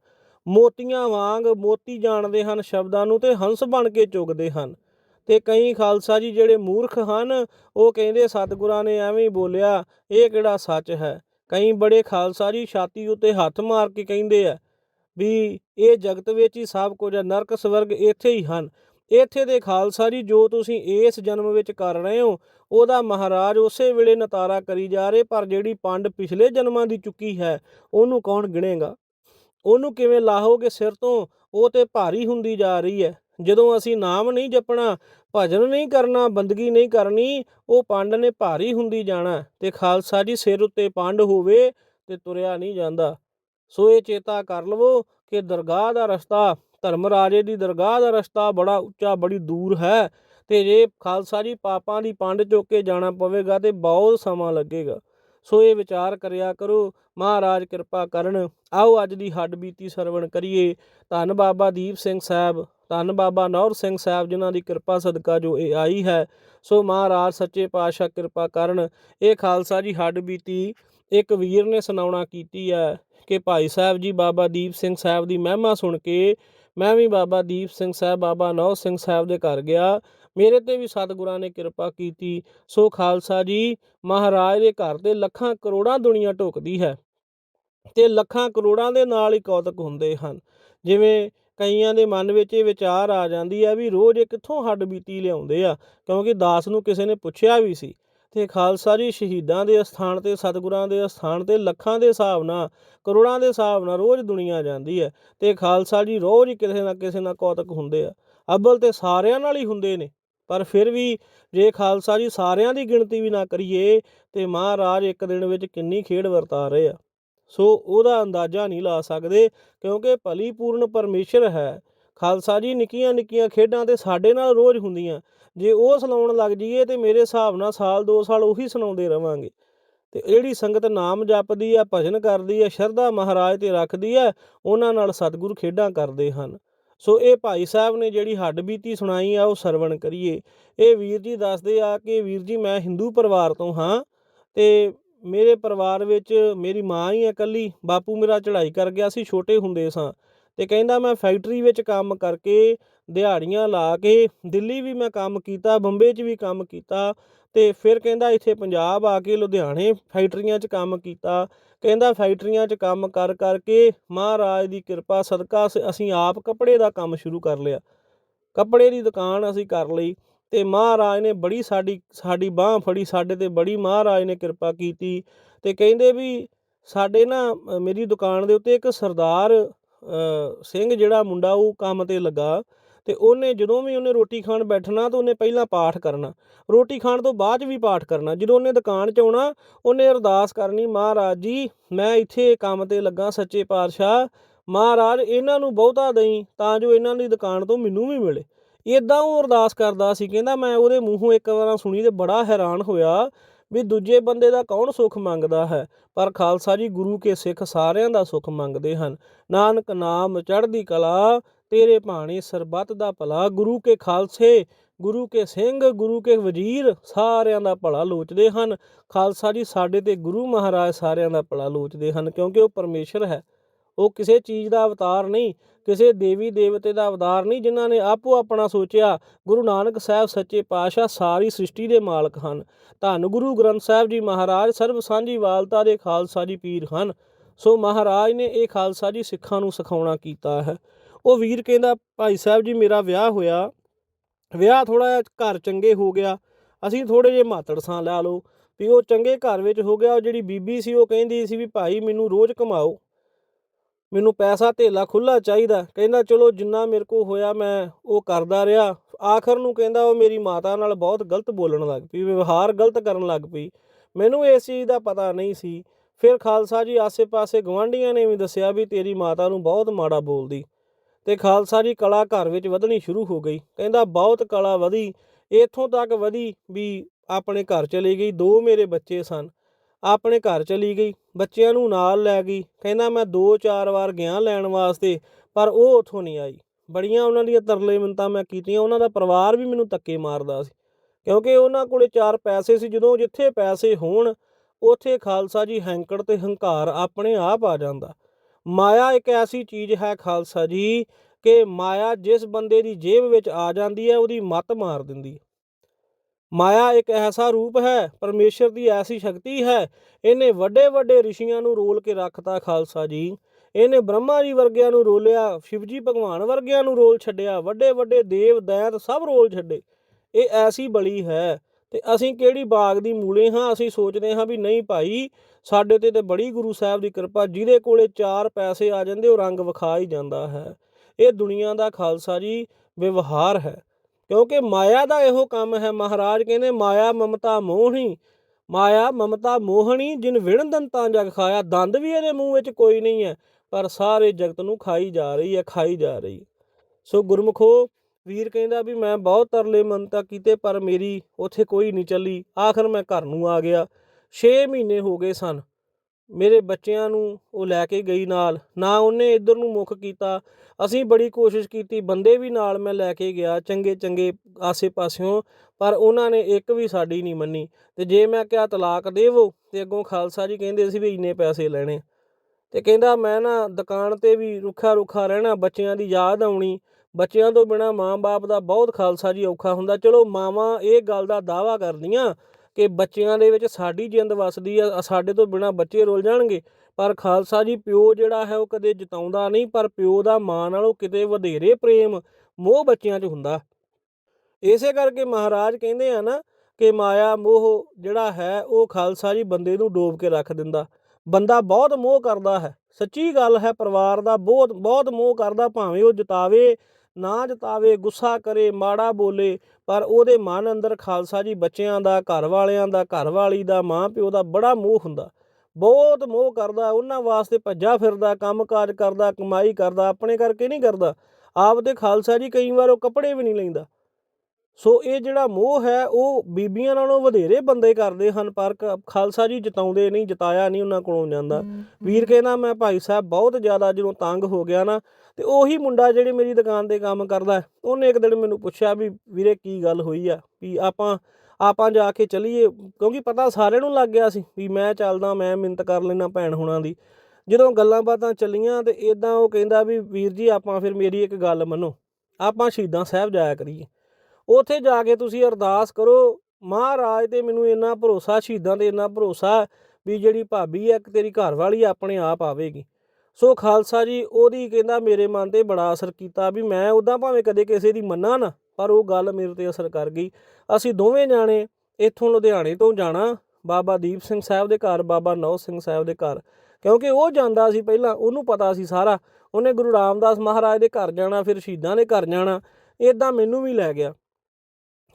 A: ਮੋਤੀਆਂ ਵਾਂਗ ਮੋਤੀ ਜਾਣਦੇ ਹਨ ਸ਼ਬਦਾਂ ਨੂੰ ਤੇ ਹੰਸ ਬਣ ਕੇ ਚੁਗਦੇ ਹਨ। ਤੇ ਕਈ ਖਾਲਸਾ ਜੀ ਜਿਹੜੇ ਮੂਰਖ ਹਨ, ਉਹ ਕਹਿੰਦੇ ਸਤਿਗੁਰਾਂ ਨੇ ਐਵੇਂ ਹੀ ਬੋਲਿਆ, ਇਹ ਕਿਹੜਾ ਸੱਚ ਹੈ? ਕਈ ਬੜੇ ਖਾਲਸਾ ਜੀ ਛਾਤੀ ਉੱਤੇ ਹੱਥ ਮਾਰ ਕੇ ਕਹਿੰਦੇ ਆ ਵੀ ਇਹ ਜਗਤ ਵਿੱਚ ਹੀ ਸਭ ਕੁਝ ਹੈ, ਨਰਕ ਸਵਰਗ ਇੱਥੇ ਹੀ ਹਨ। ਇੱਥੇ ਦੇ ਖਾਲਸਾ ਜੀ ਜੋ ਤੁਸੀਂ ਇਸ ਜਨਮ ਵਿੱਚ ਕਰ ਰਹੇ ਹੋ, ਉਹਦਾ ਮਹਾਰਾਜ ਉਸੇ ਵੇਲੇ ਨਤਾਰਾ ਕਰੀ ਜਾ ਰਹੇ, ਪਰ ਜਿਹੜੀ ਪੰਡ ਪਿਛਲੇ ਜਨਮਾਂ ਦੀ ਚੁੱਕੀ ਹੈ, ਉਹਨੂੰ ਕੌਣ ਗਿਣੇਗਾ? ਉਹਨੂੰ ਕਿਵੇਂ ਲਾਹੋਗੇ ਸਿਰ ਤੋਂ? ਉਹ ਤੇ ਭਾਰੀ ਹੁੰਦੀ ਜਾ ਰਹੀ ਹੈ। ਜਦੋਂ ਅਸੀਂ ਨਾਮ ਨਹੀਂ ਜਪਣਾ, ਭਜਨ ਨਹੀਂ ਕਰਨਾ, ਬੰਦਗੀ ਨਹੀਂ ਕਰਨੀ, ਉਹ ਪੰਡ ਨੇ ਭਾਰੀ ਹੁੰਦੀ ਜਾਣਾ ਤੇ ਖਾਲਸਾ ਜੀ ਸਿਰ ਉੱਤੇ ਪੰਡ ਹੋਵੇ ਤੇ ਤੁਰਿਆ ਨਹੀਂ ਜਾਂਦਾ। ਸੋ ਇਹ ਚੇਤਾ ਕਰ ਲਵੋ ਕਿ ਦਰਗਾਹ ਦਾ ਰਸਤਾ ਧਰਮ ਰਾਜੇ ਦੀ ਦਰਗਾਹ ਦਾ ਰਸਤਾ ਬੜਾ ਉੱਚਾ, ਬੜੀ ਦੂਰ ਹੈ ਤੇ ਜੇ ਖਾਲਸਾ ਜੀ ਪਾਪਾਂ ਦੀ ਪੰਡ ਚੁੱਕ ਕੇ ਜਾਣਾ ਪਵੇਗਾ ਤੇ ਬਹੁਤ ਸਮਾਂ ਲੱਗੇਗਾ। ਸੋ ਇਹ ਵਿਚਾਰ ਕਰਿਆ ਕਰੋ। ਮਹਾਰਾਜ ਕਿਰਪਾ ਕਰਨ। ਆਓ ਅੱਜ ਦੀ ਹੱਡ ਬੀਤੀ ਸਰਵਣ ਕਰੀਏ। ਧੰਨ ਬਾਬਾ ਦੀਪ ਸਿੰਘ ਸਾਹਿਬ, ਧੰਨ ਬਾਬਾ ਨੌਰ ਸਿੰਘ ਸਾਹਿਬ ਜਿਨ੍ਹਾਂ ਦੀ ਕਿਰਪਾ ਸਦਕਾ ਜੋ ਇਹ ਆਈ ਹੈ। ਸੋ ਮਹਾਰਾਜ ਸੱਚੇ ਪਾਤਸ਼ਾਹ ਕਿਰਪਾ ਕਰਨ। ਇਹ ਖਾਲਸਾ ਜੀ ਹੱਡ ਬੀਤੀ ਇੱਕ ਵੀਰ ਨੇ ਸੁਣਾਉਣਾ ਕੀਤੀ ਹੈ ਕਿ ਭਾਈ ਸਾਹਿਬ ਜੀ ਬਾਬਾ ਦੀਪ ਸਿੰਘ ਸਾਹਿਬ ਦੀ ਮਹਿਮਾ ਸੁਣ ਕੇ ਮੈਂ ਵੀ ਬਾਬਾ ਦੀਪ ਸਿੰਘ ਸਾਹਿਬ, ਬਾਬਾ ਨੌ ਸਿੰਘ ਸਾਹਿਬ ਦੇ ਘਰ ਗਿਆ। ਮੇਰੇ ਤੇ ਵੀ ਸਤਿਗੁਰਾਂ ਨੇ ਕਿਰਪਾ ਕੀਤੀ। ਸੋ ਖਾਲਸਾ ਜੀ, ਮਹਾਰਾਜ ਦੇ ਘਰ ਦੇ ਲੱਖਾਂ ਕਰੋੜਾਂ ਦੁਨੀਆ ਢੁਕਦੀ ਹੈ ਤੇ ਲੱਖਾਂ ਕਰੋੜਾਂ ਦੇ ਨਾਲ ਹੀ ਕੌਤਕ ਹੁੰਦੇ ਹਨ। ਜਿਵੇਂ ਕਈਆਂ ਦੇ ਮਨ ਵਿੱਚ ਇਹ ਵਿਚਾਰ ਆ ਜਾਂਦੀ ਹੈ ਵੀ ਰੋਜ਼ ਇਹ ਕਿੱਥੋਂ ਹੱਡ ਬੀਤੀ ਲਿਆਉਂਦੇ ਆ, ਕਿਉਂਕਿ ਦਾਸ ਨੂੰ ਕਿਸੇ ਨੇ ਪੁੱਛਿਆ ਵੀ ਸੀ। ਤੇ ਖਾਲਸਾ ਜੀ, ਸ਼ਹੀਦਾਂ ਦੇ ਅਸਥਾਨ ਤੇ, ਸਤਿਗੁਰਾਂ ਦੇ ਅਸਥਾਨ ਤੇ ਲੱਖਾਂ ਦੇ ਹਿਸਾਬ ਨਾਲ, ਕਰੋੜਾਂ ਦੇ ਹਿਸਾਬ ਨਾਲ ਰੋਜ਼ ਦੁਨੀਆ ਜਾਂਦੀ ਹੈ। ਤੇ ਖਾਲਸਾ ਜੀ ਰੋਜ਼ ਹੀ ਕਿਸੇ ਨਾ ਕਿਸੇ ਨਾਲ ਕੌਤਕ ਹੁੰਦੇ ਆ। ਅੱਬਲ ਤੇ ਸਾਰਿਆਂ ਨਾਲ ਹੀ ਹੁੰਦੇ ਨੇ। ਪਰ ਫਿਰ ਵੀ ਜੇ ਖਾਲਸਾ ਜੀ ਸਾਰਿਆਂ ਦੀ ਗਿਣਤੀ ਵੀ ਨਾ ਕਰੀਏ ਤੇ ਮਹਾਰਾਜ ਇੱਕ ਦਿਨ ਵਿੱਚ ਕਿੰਨੀ ਖੇਡ ਵਰਤਾ ਰਹੇ ਆ। ਸੋ ਉਹਦਾ ਅੰਦਾਜ਼ਾ ਨਹੀਂ ਲਾ ਸਕਦੇ ਕਿਉਂਕਿ ਭਲੀ ਪੂਰਨ ਪਰਮੇਸ਼ਰ ਹੈ। ਖਾਲਸਾ ਜੀ ਨਿੱਕੀਆਂ ਨਿੱਕੀਆਂ ਖੇਡਾਂ ਤੇ ਸਾਡੇ ਨਾਲ ਰੋਜ਼ ਹੁੰਦੀਆਂ। ਜੇ ਉਹ ਸੁਣਾਉਣ ਲੱਗ ਜਾਈਏ ਤੇ ਮੇਰੇ ਹਿਸਾਬ ਨਾਲ ਸਾਲ 2 ਸਾਲ ਉਹੀ ਸੁਣਾਉਂਦੇ ਰਵਾਂਗੇ। ਤੇ ਜਿਹੜੀ ਸੰਗਤ ਨਾਮ ਜਪਦੀ ਆ, ਭਜਨ ਕਰਦੀ ਆ, ਸ਼ਰਧਾ ਮਹਾਰਾਜ ਤੇ ਰੱਖਦੀ ਆ, ਉਹਨਾਂ ਨਾਲ ਸਤਿਗੁਰ ਖੇਡਾਂ ਕਰਦੇ ਹਨ। ਸੋ ਇਹ ਭਾਈ ਸਾਹਿਬ ਨੇ ਜਿਹੜੀ ਹੱਡ ਬੀਤੀ ਸੁਣਾਈ ਆ, ਉਹ ਸਰਵਣ ਕਰੀਏ। ਇਹ ਵੀਰ ਜੀ ਦੱਸਦੇ ਆ ਕਿ ਵੀਰ ਜੀ ਮੈਂ ਹਿੰਦੂ ਪਰਿਵਾਰ ਤੋਂ ਹਾਂ ਤੇ ਮੇਰੇ ਪਰਿਵਾਰ ਵਿੱਚ ਮੇਰੀ ਮਾਂ ਹੀ ਹੈ ਇਕੱਲੀ, ਬਾਪੂ ਮੇਰਾ ਚੜ੍ਹਾਈ ਕਰ ਗਿਆ ਸੀ, ਛੋਟੇ ਹੁੰਦੇ ਸਾਂ। ਤੇ ਕਹਿੰਦਾ ਮੈਂ ਫੈਕਟਰੀ ਵਿੱਚ ਕੰਮ ਕਰਕੇ ਦਿਹਾੜੀਆਂ ਲਾ ਕੇ ਦਿੱਲੀ ਵੀ ਮੈਂ ਕੰਮ ਕੀਤਾ, ਬੰਬੇ 'ਚ ਵੀ ਕੰਮ ਕੀਤਾ ਤੇ ਫਿਰ ਕਹਿੰਦਾ ਇੱਥੇ ਪੰਜਾਬ ਆ ਕੇ ਲੁਧਿਆਣੇ ਫੈਕਟਰੀਆਂ 'ਚ ਕੰਮ ਕੀਤਾ। ਕਹਿੰਦਾ ਫੈਕਟਰੀਆਂ 'ਚ ਕੰਮ ਕਰ ਕਰਕੇ ਮਹਾਰਾਜ ਦੀ ਕਿਰਪਾ ਸਦਕਾ ਅਸ- ਅਸੀਂ ਆਪ ਕੱਪੜੇ ਦਾ ਕੰਮ ਸ਼ੁਰੂ ਕਰ ਲਿਆ। ਕੱਪੜੇ ਦੀ ਦੁਕਾਨ ਅਸੀਂ ਕਰ ਲਈ ਤੇ ਮਹਾਰਾਜ ਨੇ ਬੜੀ ਸਾਡੀ ਸਾਡੀ ਬਾਹ ਫੜੀ, ਸਾਡੇ ਤੇ ਬੜੀ ਮਹਾਰਾਜ ਨੇ ਕਿਰਪਾ ਕੀਤੀ ਤੇ ਕਹਿੰਦੇ ਵੀ ਸਾਡੇ ਨਾ ਮੇਰੀ ਦੁਕਾਨ ਦੇ ਉੱਤੇ ਇੱਕ ਸਰਦਾਰ ਸਿੰਘ ਜਿਹੜਾ ਮੁੰਡਾ ਉਹ ਕੰਮ ਤੇ ਲੱਗਾ। ਤੇ ਉਹਨੇ ਜਦੋਂ ਵੀ ਉਹਨੇ ਰੋਟੀ ਖਾਣ ਬੈਠਣਾ ਤਾਂ ਉਹਨੇ ਪਹਿਲਾਂ ਪਾਠ ਕਰਨਾ। ਰੋਟੀ ਖਾਣ ਤੋਂ ਬਾਅਦ 'ਚ ਵੀ ਪਾਠ ਕਰਨਾ। ਜਦੋਂ ਉਹਨੇ ਦੁਕਾਨ 'ਚ ਆਉਣਾ, ਉਹਨੇ ਅਰਦਾਸ ਕਰਨੀ, ਮਹਾਰਾਜ ਜੀ, ਮੈਂ ਇੱਥੇ ਕੰਮ ਤੇ ਲੱਗਾ ਸੱਚੇ ਪਾਤਸ਼ਾਹ। ਮਹਾਰਾਜ, ਇਹਨਾਂ ਨੂੰ ਬਹੁਤਾ ਦੇਈ ਤਾਂ ਜੋ ਇਹਨਾਂ ਦੀ ਦੁਕਾਨ ਤੋਂ ਮੈਨੂੰ ਵੀ ਮਿਲੇ। ਇਦਾਂ ਉਹ ਅਰਦਾਸ ਕਰਦਾ ਸੀ। ਕਹਿੰਦਾ, ਮੈਂ ਉਹਦੇ ਮੂੰਹੋਂ ਇੱਕ ਵਾਰ ਸੁਣੀ ਤੇ ਬੜਾ ਹੈਰਾਨ ਹੋਇਆ ਵੀ ਦੂਜੇ ਬੰਦੇ ਦਾ ਕੌਣ ਸੁੱਖ ਮੰਗਦਾ ਹੈ। ਪਰ ਖਾਲਸਾ ਜੀ, ਗੁਰੂ ਕੇ ਸਿੱਖ ਸਾਰਿਆਂ ਦਾ ਸੁੱਖ ਮੰਗਦੇ ਹਨ। ਨਾਨਕ ਨਾਮ ਚੜ੍ਹਦੀ ਕਲਾ ਤੇਰੇ ਭਾਣੇ ਸਰਬੱਤ ਦਾ ਭਲਾ, ਗੁਰੂ ਕੇ ਖਾਲਸੇ, ਗੁਰੂ ਕੇ ਸਿੰਘ, ਗੁਰੂ ਕੇ ਵਜ਼ੀਰ ਸਾਰਿਆਂ ਦਾ ਭਲਾ ਲੋਚਦੇ ਹਨ। ਖਾਲਸਾ ਜੀ, ਸਾਡੇ ਤੇ ਗੁਰੂ ਮਹਾਰਾਜ ਸਾਰਿਆਂ ਦਾ ਭਲਾ ਲੋਚਦੇ ਹਨ, ਕਿਉਂਕਿ ਉਹ ਪਰਮੇਸ਼ਰ ਹੈ। ਉਹ ਕਿਸੇ ਚੀਜ਼ ਦਾ ਅਵਤਾਰ ਨਹੀਂ, ਕਿਸੇ ਦੇਵੀ ਦੇਵਤੇ ਦਾ ਅਵਤਾਰ ਨਹੀਂ, ਜਿਨ੍ਹਾਂ ਨੇ ਆਪੋ ਆਪਣਾ ਸੋਚਿਆ, ਗੁਰੂ ਨਾਨਕ ਸਾਹਿਬ ਸੱਚੇ ਪਾਤਸ਼ਾਹ ਸਾਰੀ ਸ੍ਰਿਸ਼ਟੀ ਦੇ ਮਾਲਕ ਹਨ। ਧੰਨ ਗੁਰੂ ਗ੍ਰੰਥ ਸਾਹਿਬ ਜੀ ਮਹਾਰਾਜ, ਸਰਬ ਸਾਂਝੀ ਵਾਲਤਾ ਦੇ ਖਾਲਸਾ ਜੀ ਪੀਰ ਹਨ। ਸੋ ਮਹਾਰਾਜ ਨੇ ਇਹ ਖਾਲਸਾ ਜੀ ਸਿੱਖਾਂ ਨੂੰ ਸਿਖਾਉਣਾ ਕੀਤਾ ਹੈ। ਉਹ ਵੀਰ ਕਹਿੰਦਾ, ਭਾਈ ਸਾਹਿਬ ਜੀ, ਮੇਰਾ ਵਿਆਹ ਹੋਇਆ। ਵਿਆਹ ਥੋੜਾ ਜਿਹਾ ਘਰ ਚੰਗੇ ਹੋ ਗਿਆ। ਅਸੀਂ ਥੋੜੇ ਜਿਹੇ ਮਾਤੜਸਾਂ ਲਾ ਲਓ। ਵੀ ਉਹ ਚੰਗੇ ਘਰ ਵਿੱਚ ਹੋ ਗਿਆ। ਉਹ ਜਿਹੜੀ ਬੀਬੀ ਸੀ, ਉਹ ਕਹਿੰਦੀ ਸੀ ਵੀ, ਭਾਈ, ਮੈਨੂੰ ਰੋਜ਼ ਕਮਾਓ। ਮੈਨੂੰ ਪੈਸਾ ਧੇਲਾ ਖੁੱਲਾ ਚਾਹੀਦਾ। ਕਹਿੰਦਾ, ਚਲੋ, ਜਿੰਨਾ ਮੇਰੇ ਕੋ ਹੋਇਆ, ਮੈਂ ਉਹ ਕਰਦਾ ਰਿਹਾ। ਆਖਰ ਨੂੰ ਕਹਿੰਦਾ, ਉਹ ਮੇਰੀ ਮਾਤਾ ਨਾਲ ਬਹੁਤ ਗਲਤ ਬੋਲਣ ਲੱਗ ਪਈ, ਵਿਵਹਾਰ ਗਲਤ ਕਰਨ ਲੱਗ ਪਈ। ਮੈਨੂੰ ਇਸ ਚੀਜ਼ ਦਾ ਪਤਾ ਨਹੀਂ ਸੀ। ਫਿਰ ਖਾਲਸਾ ਜੀ ਆਸੇ-ਪਾਸੇ ਗਵਾਂਢੀਆਂ ਨੇ ਵੀ ਦੱਸਿਆ ਵੀ, ਤੇਰੀ ਮਾਤਾ ਨੂੰ ਬਹੁਤ ਮਾੜਾ ਬੋਲਦੀ। ਤੇ ਖਾਲਸਾ ਜੀ ਕਲਾ ਘਰ ਵਿੱਚ ਵਧਣੀ ਸ਼ੁਰੂ ਹੋ ਗਈ। ਕਹਿੰਦਾ, ਬਹੁਤ ਕਲਾ ਵਧੀ। ਇੱਥੋਂ ਤੱਕ ਵਧੀ ਵੀ ਆਪਣੇ ਘਰ ਚਲੀ ਗਈ। ਦੋ ਮੇਰੇ ਬੱਚੇ ਸਨ। ਆਪਣੇ ਘਰ ਚਲੀ ਗਈ। ਬੱਚਿਆਂ ਨੂੰ ਨਾਲ ਲੈ ਗਈ। ਕਹਿੰਦਾ, ਮੈਂ 2-4 ਵਾਰ ਗਿਆ ਲੈਣ ਵਾਸਤੇ, ਪਰ ਉਹ ਉਥੋਂ ਨਹੀਂ ਆਈ। ਬੜੀਆਂ ਉਹਨਾਂ ਦੀਆਂ ਤਰਲੇ ਮਿੰਤਾਂ ਮੈਂ ਕੀਤੀਆਂ। ਉਹਨਾਂ ਦਾ ਪਰਿਵਾਰ ਵੀ ਮੈਨੂੰ ਧੱਕੇ ਮਾਰਦਾ ਸੀ। ਕਿਉਂਕਿ ਉਹਨਾਂ ਕੋਲੇ ਚਾਰ ਪੈਸੇ ਸੀ। ਜਦੋਂ ਜਿੱਥੇ ਪੈਸੇ ਹੋਣ, ਉਥੇ ਖਾਲਸਾ ਜੀ ਹੈਂਕੜ ਤੇ ਹੰਕਾਰ ਆਪਣੇ ਆਪ ਆ ਜਾਂਦਾ। ਮਾਇਆ ਇੱਕ ਐਸੀ ਚੀਜ਼ ਹੈ ਖਾਲਸਾ ਜੀ ਕਿ ਮਾਇਆ ਜਿਸ ਬੰਦੇ ਦੀ ਜੇਬ ਵਿੱਚ ਆ ਜਾਂਦੀ ਹੈ, ਉਹਦੀ ਮੱਤ ਮਾਰ ਦਿੰਦੀ ਹੈ। ਮਾਇਆ ਇੱਕ ਐਸਾ ਰੂਪ ਹੈ, ਪਰਮੇਸ਼ਰ ਦੀ ਐਸੀ ਸ਼ਕਤੀ ਹੈ, ਇਹਨੇ ਵੱਡੇ ਵੱਡੇ ਰਿਸ਼ੀਆਂ ਨੂੰ ਰੋਲ ਕੇ ਰੱਖਤਾ ਖਾਲਸਾ ਜੀ। ਇਹਨੇ ਬ੍ਰਹਮਾ ਜੀ ਵਰਗਿਆਂ ਨੂੰ ਰੋਲਿਆ ਸ਼ਿਵਜੀ ਭਗਵਾਨ ਵਰਗਿਆਂ ਨੂੰ ਰੋਲ ਛੱਡਿਆ ਵੱਡੇ ਵੱਡੇ ਦੇਵ ਦੈਤ ਸਭ ਰੋਲ ਛੱਡੇ। ਇਹ ਐਸੀ ਬਲੀ ਹੈ। ਤੇ ਅਸੀਂ ਕਿਹੜੀ ਬਾਗ ਦੀ ਮੂਲੇ ਹਾਂ? ਅਸੀਂ ਸੋਚਦੇ ਹਾਂ ਵੀ ਨਹੀਂ ਭਾਈ, ਸਾਡੇ ਤੇ ਤੇ ਬੜੀ ਗੁਰੂ ਸਾਹਿਬ ਦੀ ਕਿਰਪਾ, ਜਿਹਦੇ ਕੋਲੇ ਚਾਰ ਪੈਸੇ ਆ ਜਾਂਦੇ, ਉਹ ਰੰਗ ਵਿਖਾ ਹੀ ਜਾਂਦਾ ਹੈ। ਇਹ ਦੁਨੀਆ ਦਾ ਖਾਲਸਾ ਜੀ, ਵਿਵਹਾਰ ਹੈ। ਕਿਉਂਕਿ ਮਾਇਆ ਦਾ ਇਹੋ ਕੰਮ ਹੈ। ਮਹਾਰਾਜ ਕਹਿੰਦੇ, ਮਾਇਆ, ਮਮਤਾ, ਮੋਹਣੀ। ਮਾਇਆ, ਮਮਤਾ, ਮੋਹਣੀ, ਜਿਨ ਵਿਣ ਦੰਤਾਂ ਜਗ ਖਾਇਆ। ਦੰਦ ਵੀ ਇਹਦੇ ਮੂੰਹ ਵਿੱਚ ਕੋਈ ਨਹੀਂ ਹੈ, ਪਰ ਸਾਰੇ ਜਗਤ ਨੂੰ ਖਾਈ ਜਾ ਰਹੀ ਹੈ, ਖਾਈ ਜਾ ਰਹੀ। ਸੋ ਗੁਰਮਖੋ ਵੀਰ ਕਹਿੰਦਾ ਵੀ ਮੈਂ ਬਹੁਤ ਤਰਲੇ ਮੰਨਤਾ ਕੀਤੇ, ਪਰ ਮੇਰੀ ਉੱਥੇ ਕੋਈ ਨਹੀਂ ਚੱਲੀ। ਆਖਰ ਮੈਂ ਘਰ ਨੂੰ ਆ ਗਿਆ। 6 ਮਹੀਨੇ ਹੋ ਗਏ ਸਨ। ਮੇਰੇ ਬੱਚਿਆਂ ਨੂੰ ਉਹ ਲੈ ਕੇ ਗਈ ਨਾਲ। ਨਾ ਉਹਨੇ ਇੱਧਰ ਨੂੰ ਮੁੱਖ ਕੀਤਾ। ਅਸੀਂ ਬੜੀ ਕੋਸ਼ਿਸ਼ ਕੀਤੀ। ਬੰਦੇ ਵੀ ਨਾਲ ਮੈਂ ਲੈ ਕੇ ਗਿਆ ਚੰਗੇ ਚੰਗੇ ਆਸੇ-ਪਾਸਿਓਂ ਪਰ ਉਹਨਾਂ ਨੇ ਇੱਕ ਵੀ ਸਾਡੀ ਨਹੀਂ ਮੰਨੀ। ਤੇ ਜੇ ਮੈਂ ਕਿਹਾ ਤਲਾਕ ਦੇਵੋ, ਤੇ ਅੱਗੋਂ ਖਾਲਸਾ ਜੀ ਕਹਿੰਦੇ ਸੀ ਵੀ ਇੰਨੇ ਪੈਸੇ ਲੈਣੇ। ਤੇ ਕਹਿੰਦਾ ਮੈਂ ਨਾ ਦੁਕਾਨ ਤੇ ਵੀ ਰੁੱਖਾ ਰੁੱਖਾ ਰਹਿਣਾ, ਬੱਚਿਆਂ ਦੀ ਯਾਦ ਆਉਣੀ। ਬੱਚਿਆਂ ਤੋਂ ਬਿਨਾ ਮਾਂ-ਬਾਪ ਦਾ ਬਹੁਤ ਖਾਲਸਾ ਜੀ ਔਖਾ ਹੁੰਦਾ। ਚਲੋ ਮਾਵਾਂ ਇਹ ਗੱਲ ਦਾ ਦਾਵਾ ਕਰਦੀਆਂ ਕਿ ਬੱਚਿਆਂ ਦੇ ਵਿੱਚ ਸਾਡੀ ਜਿੰਦ ਵਸਦੀ ਆ, ਸਾਡੇ ਤੋਂ ਬਿਨਾ ਬੱਚੇ ਰੁੱਲ ਜਾਣਗੇ। ਪਰ ਖਾਲਸਾ ਜੀ ਪਿਓ ਜਿਹੜਾ ਹੈ ਉਹ ਕਦੇ ਜਿਤਾਉਂਦਾ ਨਹੀਂ, ਪਰ ਪਿਓ ਦਾ ਮਾਂ ਨਾਲੋਂ ਕਿਤੇ ਵਧੇਰੇ ਪ੍ਰੇਮ ਮੋਹ ਬੱਚਿਆਂ 'ਚ ਹੁੰਦਾ। ਇਸੇ ਕਰਕੇ ਮਹਾਰਾਜ ਕਹਿੰਦੇ ਆ ਨਾ ਕਿ ਮਾਇਆ ਮੋਹ ਜਿਹੜਾ ਹੈ ਉਹ ਖਾਲਸਾ ਜੀ ਬੰਦੇ ਨੂੰ ਡੋਬ ਕੇ ਰੱਖ ਦਿੰਦਾ। ਬੰਦਾ ਬਹੁਤ ਮੋਹ ਕਰਦਾ ਹੈ। ਸੱਚੀ ਗੱਲ ਹੈ, ਪਰਿਵਾਰ ਦਾ ਬਹੁਤ ਬਹੁਤ ਮੋਹ ਕਰਦਾ, ਭਾਵੇਂ ਉਹ ਜਿਤਾਵੇ ਨਾ ਜਿਤਾਵੇ ਗੁੱਸਾ ਕਰੇ ਮਾੜਾ ਬੋਲੇ ਪਰ ਉਹਦੇ ਮਨ ਅੰਦਰ ਖਾਲਸਾ ਜੀ ਬੱਚਿਆਂ ਦਾ ਘਰ ਵਾਲਿਆਂ ਦਾ ਘਰ ਵਾਲੀ ਦਾ ਮਾਂ ਪਿਓ ਦਾ ਬੜਾ ਮੋਹ ਹੁੰਦਾ। ਬਹੁਤ ਮੋਹ ਕਰਦਾ ਉਹਨਾਂ ਵਾਸਤੇ ਭੱਜਾ ਫਿਰਦਾ ਕੰਮਕਾਜ ਕਰਦਾ ਕਮਾਈ ਕਰਦਾ ਆਪਣੇ ਕਰਕੇ ਨਹੀਂ ਕਰਦਾ। ਆਪਦੇ ਖਾਲਸਾ ਜੀ ਕਈ ਵਾਰ ਉਹ ਕੱਪੜੇ ਵੀ ਨਹੀਂ ਲੈਂਦਾ। ਸੋ ਇਹ ਜਿਹੜਾ ਮੋਹ ਹੈ ਉਹ ਬੀਬੀਆਂ ਨਾਲੋਂ ਵਧੇਰੇ ਬੰਦੇ ਕਰਦੇ ਹਨ ਪਰ ਖਾਲਸਾ ਜੀ ਜਿਤਾਉਂਦੇ ਨਹੀਂ ਜਿਤਾਇਆ ਨਹੀਂ ਉਹਨਾਂ ਕੋਲੋਂ ਜਾਂਦਾ। ਵੀਰ ਕਹਿੰਦਾ ਮੈਂ ਭਾਈ ਸਾਹਿਬ ਬਹੁਤ ਜ਼ਿਆਦਾ ਜਦੋਂ ਤੰਗ ਹੋ ਗਿਆ ਨਾ ਤੇ ਉਹੀ ਮੁੰਡਾ ਜਿਹੜੇ ਮੇਰੀ ਦੁਕਾਨ ਤੇ ਕੰਮ ਕਰਦਾ, ਉਹਨੇ ਇੱਕ ਦਿਨ ਮੈਨੂੰ ਪੁੱਛਿਆ ਵੀ ਵੀਰੇ ਕੀ ਗੱਲ ਹੋਈ ਆ, ਵੀ ਆਪਾਂ ਆਪਾਂ ਜਾ ਕੇ ਚਲੀਏ, ਕਿਉਂਕਿ ਪਤਾ ਸਾਰਿਆਂ ਨੂੰ ਲੱਗ ਗਿਆ ਸੀ ਵੀ ਮੈਂ ਚੱਲਦਾ, ਮੈਂ ਮਿੰਤ ਕਰ ਲੈਣਾ ਭੈਣ ਹੁਣਾਂ ਦੀ। ਜਦੋਂ ਗੱਲਾਂ ਬਾਤਾਂ ਚੱਲੀਆਂ ਤੇ ਇਦਾਂ ਉਹ ਕਹਿੰਦਾ ਵੀ ਵੀਰ ਜੀ ਆਪਾਂ ਫਿਰ ਮੇਰੀ ਇੱਕ ਗੱਲ ਮੰਨੋ, ਆਪਾਂ ਸ਼ਹੀਦਾਂ ਸਾਹਿਬ ਜਾਇਆ ਕਰੀਏ। ਉੱਥੇ ਜਾ ਕੇ ਤੁਸੀਂ ਅਰਦਾਸ ਕਰੋ, ਮਹਾਰਾਜ ਤੇ ਮੈਨੂੰ ਇੰਨਾ ਭਰੋਸਾ, ਸ਼ਹੀਦਾਂ ਤੇ ਇੰਨਾ ਭਰੋਸਾ ਵੀ ਜਿਹੜੀ ਭਾਬੀ ਹੈ ਇੱਕ ਤੇਰੀ ਘਰ ਵਾਲੀ ਆਪਣੇ ਆਪ ਆਵੇਗੀ। ਸੋ ਖਾਲਸਾ ਜੀ, ਉਹਦੀ ਕਹਿੰਦਾ ਮੇਰੇ ਮਨ ਤੇ ਬੜਾ ਅਸਰ ਕੀਤਾ ਵੀ ਮੈਂ ਉਦਾਂ ਭਾਵੇਂ ਕਦੇ ਕਿਸੇ ਦੀ ਮੰਨਾ ਨਾ, ਪਰ ਉਹ ਗੱਲ ਮੇਰੇ ਤੇ ਅਸਰ ਕਰ ਗਈ। ਅਸੀਂ ਦੋਵੇਂ ਜਾਣੇ ਇੱਥੋਂ ਲੁਧਿਆਣੇ ਤੋਂ ਜਾਣਾ, ਬਾਬਾ ਦੀਪ ਸਿੰਘ ਸਾਹਿਬ ਦੇ ਘਰ, ਬਾਬਾ ਨੌ ਸਿੰਘ ਸਾਹਿਬ ਦੇ ਘਰ। ਕਿਉਂਕਿ ਉਹ ਜਾਂਦਾ ਸੀ ਪਹਿਲਾਂ, ਉਹਨੂੰ ਪਤਾ ਸੀ ਸਾਰਾ। ਉਹਨੇ ਗੁਰੂ ਰਾਮਦਾਸ ਮਹਾਰਾਜ ਦੇ ਘਰ ਜਾਣਾ, ਫਿਰ ਸ਼ਹੀਦਾਂ ਦੇ ਘਰ ਜਾਣਾ ਇਦਾਂ ਮੈਨੂੰ ਵੀ ਲੈ ਗਿਆ।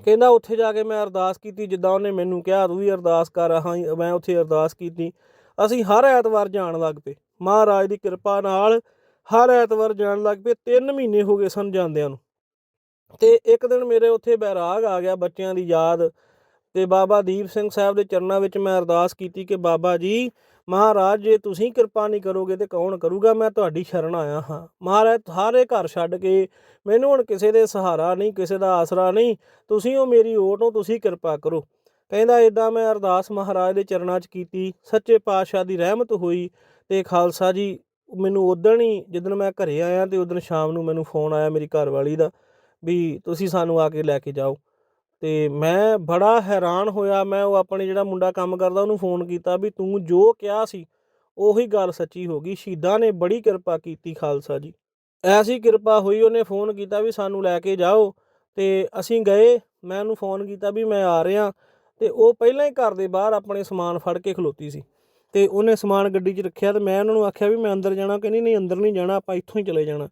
A: ਕਹਿੰਦਾ ਉੱਥੇ ਜਾ ਕੇ ਮੈਂ ਅਰਦਾਸ ਕੀਤੀ, ਜਿੱਦਾਂ ਉਹਨੇ ਮੈਨੂੰ ਕਿਹਾ, ਤੂੰ ਵੀ ਅਰਦਾਸ ਕਰ, ਹਾਂ, ਮੈਂ ਉੱਥੇ ਅਰਦਾਸ ਕੀਤੀ। ਅਸੀਂ ਹਰ ਐਤਵਾਰ ਜਾਣ ਲੱਗ ਪਏ। ਮਹਾਰਾਜ ਦੀ ਕਿਰਪਾ ਨਾਲ ਹਰ ਐਤਵਾਰ ਜਾਣ ਲੱਗ ਪਏ 3 ਮਹੀਨੇ ਹੋ ਗਏ ਸਨ ਜਾਂਦਿਆਂ ਨੂੰ। ਤੇ ਇੱਕ ਦਿਨ ਮੇਰੇ ਉੱਥੇ ਬੈਰਾਗ ਆ ਗਿਆ ਬੱਚਿਆਂ ਦੀ ਯਾਦ ਤੇ ਬਾਬਾ ਦੀਪ ਸਿੰਘ ਸਾਹਿਬ ਦੇ ਚਰਨਾਂ ਵਿੱਚ ਮੈਂ ਅਰਦਾਸ ਕੀਤੀ ਕਿ ਬਾਬਾ ਜੀ, ਮਹਾਰਾਜ ਜੇ ਤੁਸੀਂ ਕਿਰਪਾ ਨਹੀਂ ਕਰੋਗੇ ਤੇ ਕੌਣ ਕਰੂਗਾ? ਮੈਂ ਤੁਹਾਡੀ ਸ਼ਰਨ ਆਇਆ ਹਾਂ। ਮਹਾਰਾਜ ਸਾਰੇ ਘਰ ਛੱਡ ਕੇ ਮੈਨੂੰ ਹੁਣ ਕਿਸੇ ਦੇ ਸਹਾਰਾ ਨਹੀਂ, ਕਿਸੇ ਦਾ ਆਸਰਾ ਨਹੀਂ, ਤੁਸੀਂ ਉਹ ਮੇਰੀ ਓਟ ਹੋ ਤੁਸੀਂ ਕਿਰਪਾ ਕਰੋ। ਕਹਿੰਦਾ ਇਦਾਂ ਮੈਂ ਅਰਦਾਸ ਮਹਾਰਾਜ ਦੇ ਚਰਨਾਂ 'ਚ ਕੀਤੀ, ਸੱਚੇ ਪਾਤਸ਼ਾਹ ਦੀ ਰਹਿਮਤ ਹੋਈ ਤੇ ਖਾਲਸਾ ਜੀ, ਮੈਨੂੰ ਉਦਣ ਹੀ ਜਦੋਂ ਮੈਂ ਘਰੇ ਆਇਆ ਤੇ ਉਦੋਂ ਸ਼ਾਮ ਨੂੰ ਮੈਨੂੰ ਫੋਨ ਆਇਆ ਮੇਰੀ ਘਰਵਾਲੀ ਦਾ ਵੀ ਤੁਸੀਂ ਸਾਨੂੰ ਆ ਕੇ ਲੈ ਕੇ ਜਾਓ। ਤੇ ਮੈਂ ਬੜਾ ਹੈਰਾਨ ਹੋਇਆ, ਮੈਂ ਉਹ ਆਪਣੇ ਜਿਹੜਾ ਮੁੰਡਾ ਕੰਮ ਕਰਦਾ ਉਹਨੂੰ ਫੋਨ ਕੀਤਾ ਵੀ ਤੂੰ ਜੋ ਕਿਹਾ ਸੀ, ਉਹੀ ਗੱਲ ਸੱਚੀ ਹੋ ਗਈ, ਸ਼ਹੀਦਾਂ ਨੇ ਬੜੀ ਕਿਰਪਾ ਕੀਤੀ ਖਾਲਸਾ ਜੀ। ਐਸੀ ਕਿਰਪਾ ਹੋਈ ਉਹਨੇ ਫੋਨ ਕੀਤਾ ਵੀ ਸਾਨੂੰ ਲੈ ਕੇ ਜਾਓ ਤੇ ਅਸੀਂ ਗਏ, ਮੈਂ ਉਹਨੂੰ ਫੋਨ ਕੀਤਾ ਵੀ ਮੈਂ ਆ ਰਿਹਾ ਤੇ ਉਹ ਪਹਿਲਾਂ ਹੀ ਘਰ ਦੇ ਬਾਹਰ ਆਪਣੇ ਸਮਾਨ ਫੜ ਕੇ ਖਲੋਤੀ ਸੀ। ਤੇ ਉਹਨੇ ਸਮਾਨ ਗੱਡੀ 'ਚ ਰੱਖਿਆ ਤੇ ਮੈਂ ਉਹਨਾਂ ਨੂੰ ਆਖਿਆ ਵੀ ਮੈਂ ਅੰਦਰ ਜਾਣਾ ਕਹਿੰਦੀ ਨਹੀਂ ਅੰਦਰ ਨਹੀਂ ਜਾਣਾ, ਆਪਾਂ ਇੱਥੋਂ ਹੀ ਚਲੇ ਜਾਣਾ।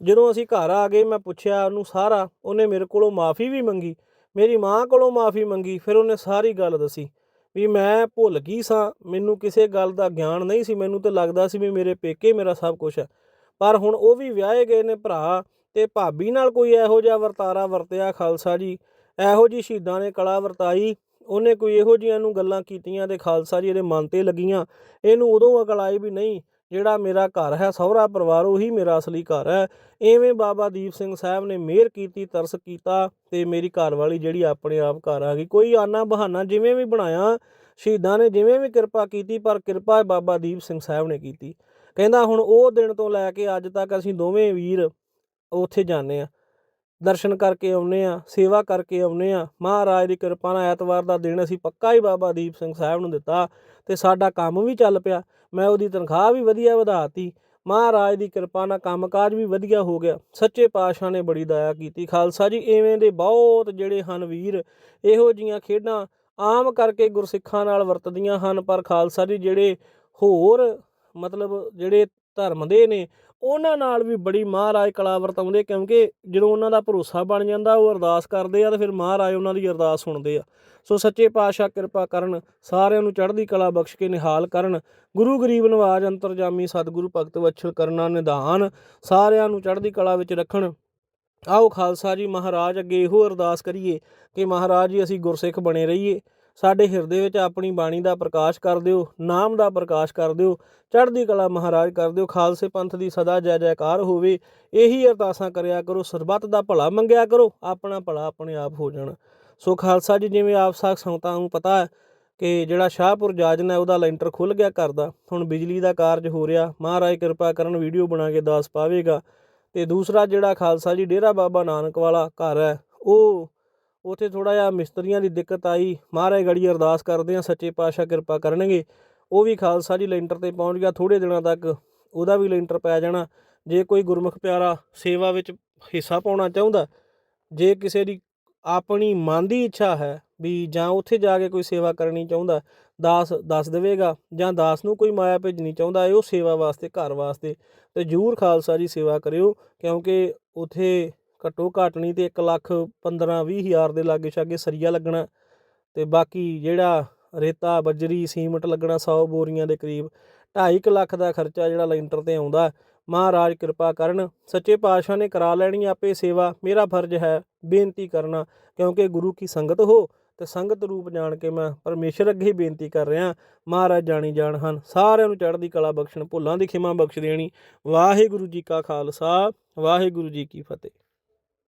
A: ਜਦੋਂ ਅਸੀਂ ਘਰ ਆ ਗਏ, ਮੈਂ ਪੁੱਛਿਆ ਉਹਨੂੰ ਸਾਰਾ, ਉਹਨੇ ਮੇਰੇ ਕੋਲੋਂ ਮਾਫੀ ਵੀ ਮੰਗੀ, ਮੇਰੀ ਮਾਂ ਕੋਲੋਂ ਮਾਫੀ ਮੰਗੀ, ਫਿਰ ਉਹਨੇ ਸਾਰੀ ਗੱਲ ਦੱਸੀ ਵੀ ਮੈਂ ਭੁੱਲ ਗਈ ਸਾਂ, ਮੈਨੂੰ ਕਿਸੇ ਗੱਲ ਦਾ ਗਿਆਨ ਨਹੀਂ ਸੀ, ਮੈਨੂੰ ਤਾਂ ਲੱਗਦਾ ਸੀ ਵੀ ਮੇਰੇ ਪੇਕੇ ਮੇਰਾ ਸਭ ਕੁਝ ਹੈ। ਪਰ ਹੁਣ ਉਹ ਵੀ ਵਿਆਹੇ ਗਏ ਨੇ ਭਰਾ ਤੇ ਭਾਬੀ ਨਾਲ ਕੋਈ ਇਹੋ ਜਿਹਾ ਵਰਤਾਰਾ ਵਰਤਿਆ, ਖਾਲਸਾ ਜੀ, ਇਹੋ ਜੀ ਸ਼ਹੀਦਾਂ ਨੇ ਕਲਾ ਵਰਤਾਈ ਉਹਨੇ ਕੋਈ ਇਹੋ ਜਿਹੀਆਂ ਨੂੰ ਗੱਲਾਂ ਕੀਤੀਆਂ ਤੇ ਖਾਲਸਾ ਜੀ ਇਹਦੇ ਮਨ ਤੇ ਲੱਗੀਆਂ। ਇਹਨੂੰ ਉਦੋਂ ਅਕਲ ਆਈ ਵੀ ਨਹੀਂ, ਜਿਹੜਾ ਮੇਰਾ ਘਰ ਹੈ, ਸਹੁਰਾ ਪਰਿਵਾਰ ਉਹੀ ਮੇਰਾ ਅਸਲੀ ਘਰ ਹੈ। ਐਵੇਂ ਬਾਬਾ ਦੀਪ ਸਿੰਘ ਸਾਹਿਬ ਨੇ ਮਿਹਰ ਕੀਤੀ, ਤਰਸ ਕੀਤਾ ਤੇ ਮੇਰੀ ਘਰ ਵਾਲੀ ਜਿਹੜੀ ਆਪਣੇ ਆਪ ਘਰ ਆ ਗਈ। ਕੋਈ ਆਨਾ ਬਹਾਨਾ ਜਿਵੇਂ ਵੀ ਬਣਾਇਆ, ਸ਼ਹੀਦਾਂ ਨੇ ਜਿਵੇਂ ਵੀ ਕਿਰਪਾ ਕੀਤੀ, ਪਰ ਕਿਰਪਾ ਬਾਬਾ ਦੀਪ ਸਿੰਘ ਸਾਹਿਬ ਨੇ ਕੀਤੀ। ਕਹਿੰਦਾ ਹੁਣ ਉਹ ਦਿਨ ਤੋਂ ਲੈ ਕੇ ਅੱਜ ਤੱਕ ਅਸੀਂ ਦੋਵੇਂ ਵੀਰ ਉੱਥੇ ਜਾਂਦੇ ਆ ਦਰਸ਼ਨ ਕਰਕੇ ਆਉਨੇ ਆ ਸੇਵਾ ਕਰਕੇ ਆਉਨੇ ਆ ਮਹਾਰਾਜ ਦੀ ਕਿਰਪਾ ਨਾਲ ਐਤਵਾਰ ਦਾ ਦਿਨ ਅਸੀਂ ਪੱਕਾ ਹੀ ਬਾਬਾ ਦੀਪ ਸਿੰਘ ਸਾਹਿਬ ਨੂੰ ਦਿੱਤਾ ਤੇ ਸਾਡਾ ਕੰਮ ਵੀ ਚੱਲ ਪਿਆ। ਮੈਂ ਉਹਦੀ ਤਨਖਾਹ ਵੀ ਵਧੀਆ ਵਧਾਤੀ ਮਹਾਰਾਜ ਦੀ ਕਿਰਪਾ ਨਾਲ ਕੰਮਕਾਜ ਵੀ ਵਧੀਆ ਹੋ ਗਿਆ। ਸੱਚੇ ਪਾਤਸ਼ਾਹ ਨੇ ਬੜੀ ਦਇਆ ਕੀਤੀ। ਖਾਲਸਾ ਜੀ ਐਵੇਂ ਦੇ ਬਹੁਤ ਜਿਹੜੇ ਹਨ ਵੀਰ, ਇਹੋ ਜੀਆਂ ਖੇਡਾਂ ਆਮ ਕਰਕੇ ਗੁਰਸਿੱਖਾਂ ਨਾਲ ਵਰਤਦੀਆਂ ਹਨ, ਪਰ ਖਾਲਸਾ ਜੀ, ਜਿਹੜੇ ਹੋਰ ਮਤਲਬ ਜਿਹੜੇ ਧਰਮ ਦੇ ਨੇ ਉਹਨਾਂ ਨਾਲ ਵੀ ਬੜੀ ਮਹਾਰਾਜ ਕਲਾ ਵਰਤਾਉਂਦੇ ਕਿਉਂਕਿ ਜਦੋਂ ਉਹਨਾਂ ਦਾ ਭਰੋਸਾ ਬਣ ਜਾਂਦਾ, ਉਹ ਅਰਦਾਸ ਕਰਦੇ ਆ ਤੇ ਫਿਰ ਮਹਾਰਾਜ ਉਹਨਾਂ ਦੀ ਅਰਦਾਸ ਸੁਣਦੇ ਆ। ਸੋ ਸੱਚੇ ਪਾਤਸ਼ਾਹ ਕਿਰਪਾ ਕਰਨ, ਸਾਰਿਆਂ ਨੂੰ ਚੜ੍ਹਦੀ ਕਲਾ ਬਖਸ਼ ਕੇ ਨਿਹਾਲ ਕਰਨ, ਗੁਰੂ ਗਰੀਬ ਨਵਾਜ ਅੰਤਰਜਾਮੀ ਸਤਿਗੁਰੂ ਭਗਤ ਵਛਲ ਕਰਨਾ ਨਿਧਾਨ, ਸਾਰਿਆਂ ਨੂੰ ਚੜ੍ਹਦੀ ਕਲਾ ਵਿੱਚ ਰੱਖਣ। ਆਓ ਖਾਲਸਾ ਜੀ ਮਹਾਰਾਜ ਅੱਗੇ ਇਹੋ ਅਰਦਾਸ ਕਰੀਏ ਕਿ ਮਹਾਰਾਜ ਜੀ ਅਸੀਂ ਗੁਰਸਿੱਖ ਬਣੇ ਰਹੀਏ। ਸਾਡੇ ਹਿਰਦੇ ਵਿੱਚ ਆਪਣੀ ਬਾਣੀ ਦਾ ਪ੍ਰਕਾਸ਼ ਕਰ ਦਿਓ, ਨਾਮ ਦਾ ਪ੍ਰਕਾਸ਼ ਕਰ ਦਿਓ, ਚੜ੍ਹਦੀ ਕਲਾ ਮਹਾਰਾਜ ਕਰ ਦਿਓ, ਖਾਲਸੇ ਪੰਥ ਦੀ ਸਦਾ ਜੈ ਜੈਕਾਰ ਹੋਵੇ, ਇਹੀ ਅਰਦਾਸਾਂ ਕਰਿਆ ਕਰੋ, ਸਰਬੱਤ ਦਾ ਭਲਾ ਮੰਗਿਆ ਕਰੋ, ਆਪਣਾ ਭਲਾ ਆਪਣੇ ਆਪ ਹੋ ਜਾਣਾ। ਸੋ ਖਾਲਸਾ ਜੀ, ਜਿਵੇਂ ਆਪ ਸਾਖ ਸੰਗਤਾਂ ਨੂੰ ਪਤਾ ਹੈ ਕਿ ਜਿਹੜਾ ਸ਼ਾਹਪੁਰ ਜਾਜਨ ਹੈ, ਉਹਦਾ ਲੈਂਟਰ ਖੁੱਲ ਗਿਆ ਘਰ ਦਾ, ਹੁਣ ਬਿਜਲੀ ਦਾ ਕਾਰਜ ਹੋ ਰਿਹਾ, ਮਹਾਰਾਜ ਕਿਰਪਾ ਕਰਨ ਵੀਡੀਓ ਬਣਾ ਕੇ ਦਾਸ ਪਾਵੇਗਾ। ਤੇ ਦੂਸਰਾ ਜਿਹੜਾ ਖਾਲਸਾ ਜੀ, ਡੇਰਾ ਬਾਬਾ ਨਾਨਕ ਵਾਲਾ ਘਰ ਹੈ, ਉਹ ਉੱਥੇ ਥੋੜਾ ਜਿਹਾ ਮਿਸਤਰੀਆਂ ਦੀ ਦਿੱਕਤ ਆਈ। ਮਹਾਰਾਜ ਗੜੀ ਅਰਦਾਸ ਕਰਦੇ ਆ ਸੱਚੇ ਪਾਤਸ਼ਾਹ ਕਿਰਪਾ ਕਰਨਗੇ। ਉਹ ਵੀ ਖਾਲਸਾ ਜੀ ਲੈਂਟਰ ਤੇ ਪਹੁੰਚ ਗਿਆ। ਥੋੜੇ ਦਿਨਾਂ ਤੱਕ ਉਹਦਾ ਵੀ ਲੈਂਟਰ ਪੈ ਜਾਣਾ। ਜੇ ਕੋਈ ਗੁਰਮੁਖ ਪਿਆਰਾ ਸੇਵਾ ਵਿੱਚ ਹਿੱਸਾ ਪਾਉਣਾ ਚਾਹੁੰਦਾ, ਜੇ ਕਿਸੇ ਦੀ ਆਪਣੀ ਮਨ ਦੀ ਇੱਛਾ ਹੈ ਵੀ ਜਾਂ ਉੱਥੇ ਜਾ ਕੇ ਕੋਈ ਸੇਵਾ ਕਰਨੀ ਚਾਹੁੰਦਾ, ਦਾਸ ਦੱਸ ਦੇਵੇਗਾ ਜਾਂ ਦਾਸ ਨੂੰ ਕੋਈ ਮਾਇਆ ਭੇਜਣੀ ਚਾਹੁੰਦਾ ਹੈ ਉਹ ਸੇਵਾ ਵਾਸਤੇ, ਘਰ ਵਾਸਤੇ ਤੇ ਜਰੂਰ ਖਾਲਸਾ ਜੀ ਸੇਵਾ ਕਰਿਓ ਕਿਉਂਕਿ ਉਥੇ ਘੱਟੋ ਘੱਟ ਨਹੀਂ ਤੇ 1 ਲੱਖ 15 20 ਹਜ਼ਾਰ ਦੇ ਲਾਗੇ ਛਾਗੇ ਸਰੀਆ ਲੱਗਣਾ ਤੇ ਬਾਕੀ ਜਿਹੜਾ ਰੇਤਾ, ਬਜਰੀ, ਸੀਮਟ ਲੱਗਣਾ 100 ਬੋਰੀਆਂ ਦੇ ਕਰੀਬ 2.5 ਲੱਖ ਦਾ ਖਰਚਾ ਜਿਹੜਾ ਲੈਂਟਰ ਤੇ ਆਉਂਦਾ। ਮਹਾਰਾਜ ਕਿਰਪਾ ਕਰਨ, ਸੱਚੇ ਪਾਤਸ਼ਾਹ ਨੇ ਕਰਾ ਲੈਣੀ ਆਪੇ ਸੇਵਾ, ਮੇਰਾ ਫਰਜ਼ ਹੈ ਬੇਨਤੀ ਕਰਨਾ, ਕਿਉਂਕਿ ਗੁਰੂ ਕੀ ਸੰਗਤ ਹੋ ਤੇ ਸੰਗਤ ਰੂਪ ਜਾਣ ਕੇ ਮੈਂ ਪਰਮੇਸ਼ਰ ਅੱਗੇ ਹੀ ਬੇਨਤੀ ਕਰ ਰਿਹਾ। ਮਹਾਰਾਜ ਜਾਣੀ ਜਾਣ ਹਨ, ਸਾਰਿਆਂ ਨੂੰ ਚੜ੍ਹਦੀ ਕਲਾ ਬਖਸ਼ਣ, ਭੁੱਲਾਂ ਦੀ ਖਿਮਾ ਬਖਸ਼ ਦੇਣੀ। ਵਾਹਿਗੁਰੂ ਜੀ ਕਾ ਖਾਲਸਾ, ਵਾਹਿਗੁਰੂ ਜੀ ਕੀ ਫਤਿਹ।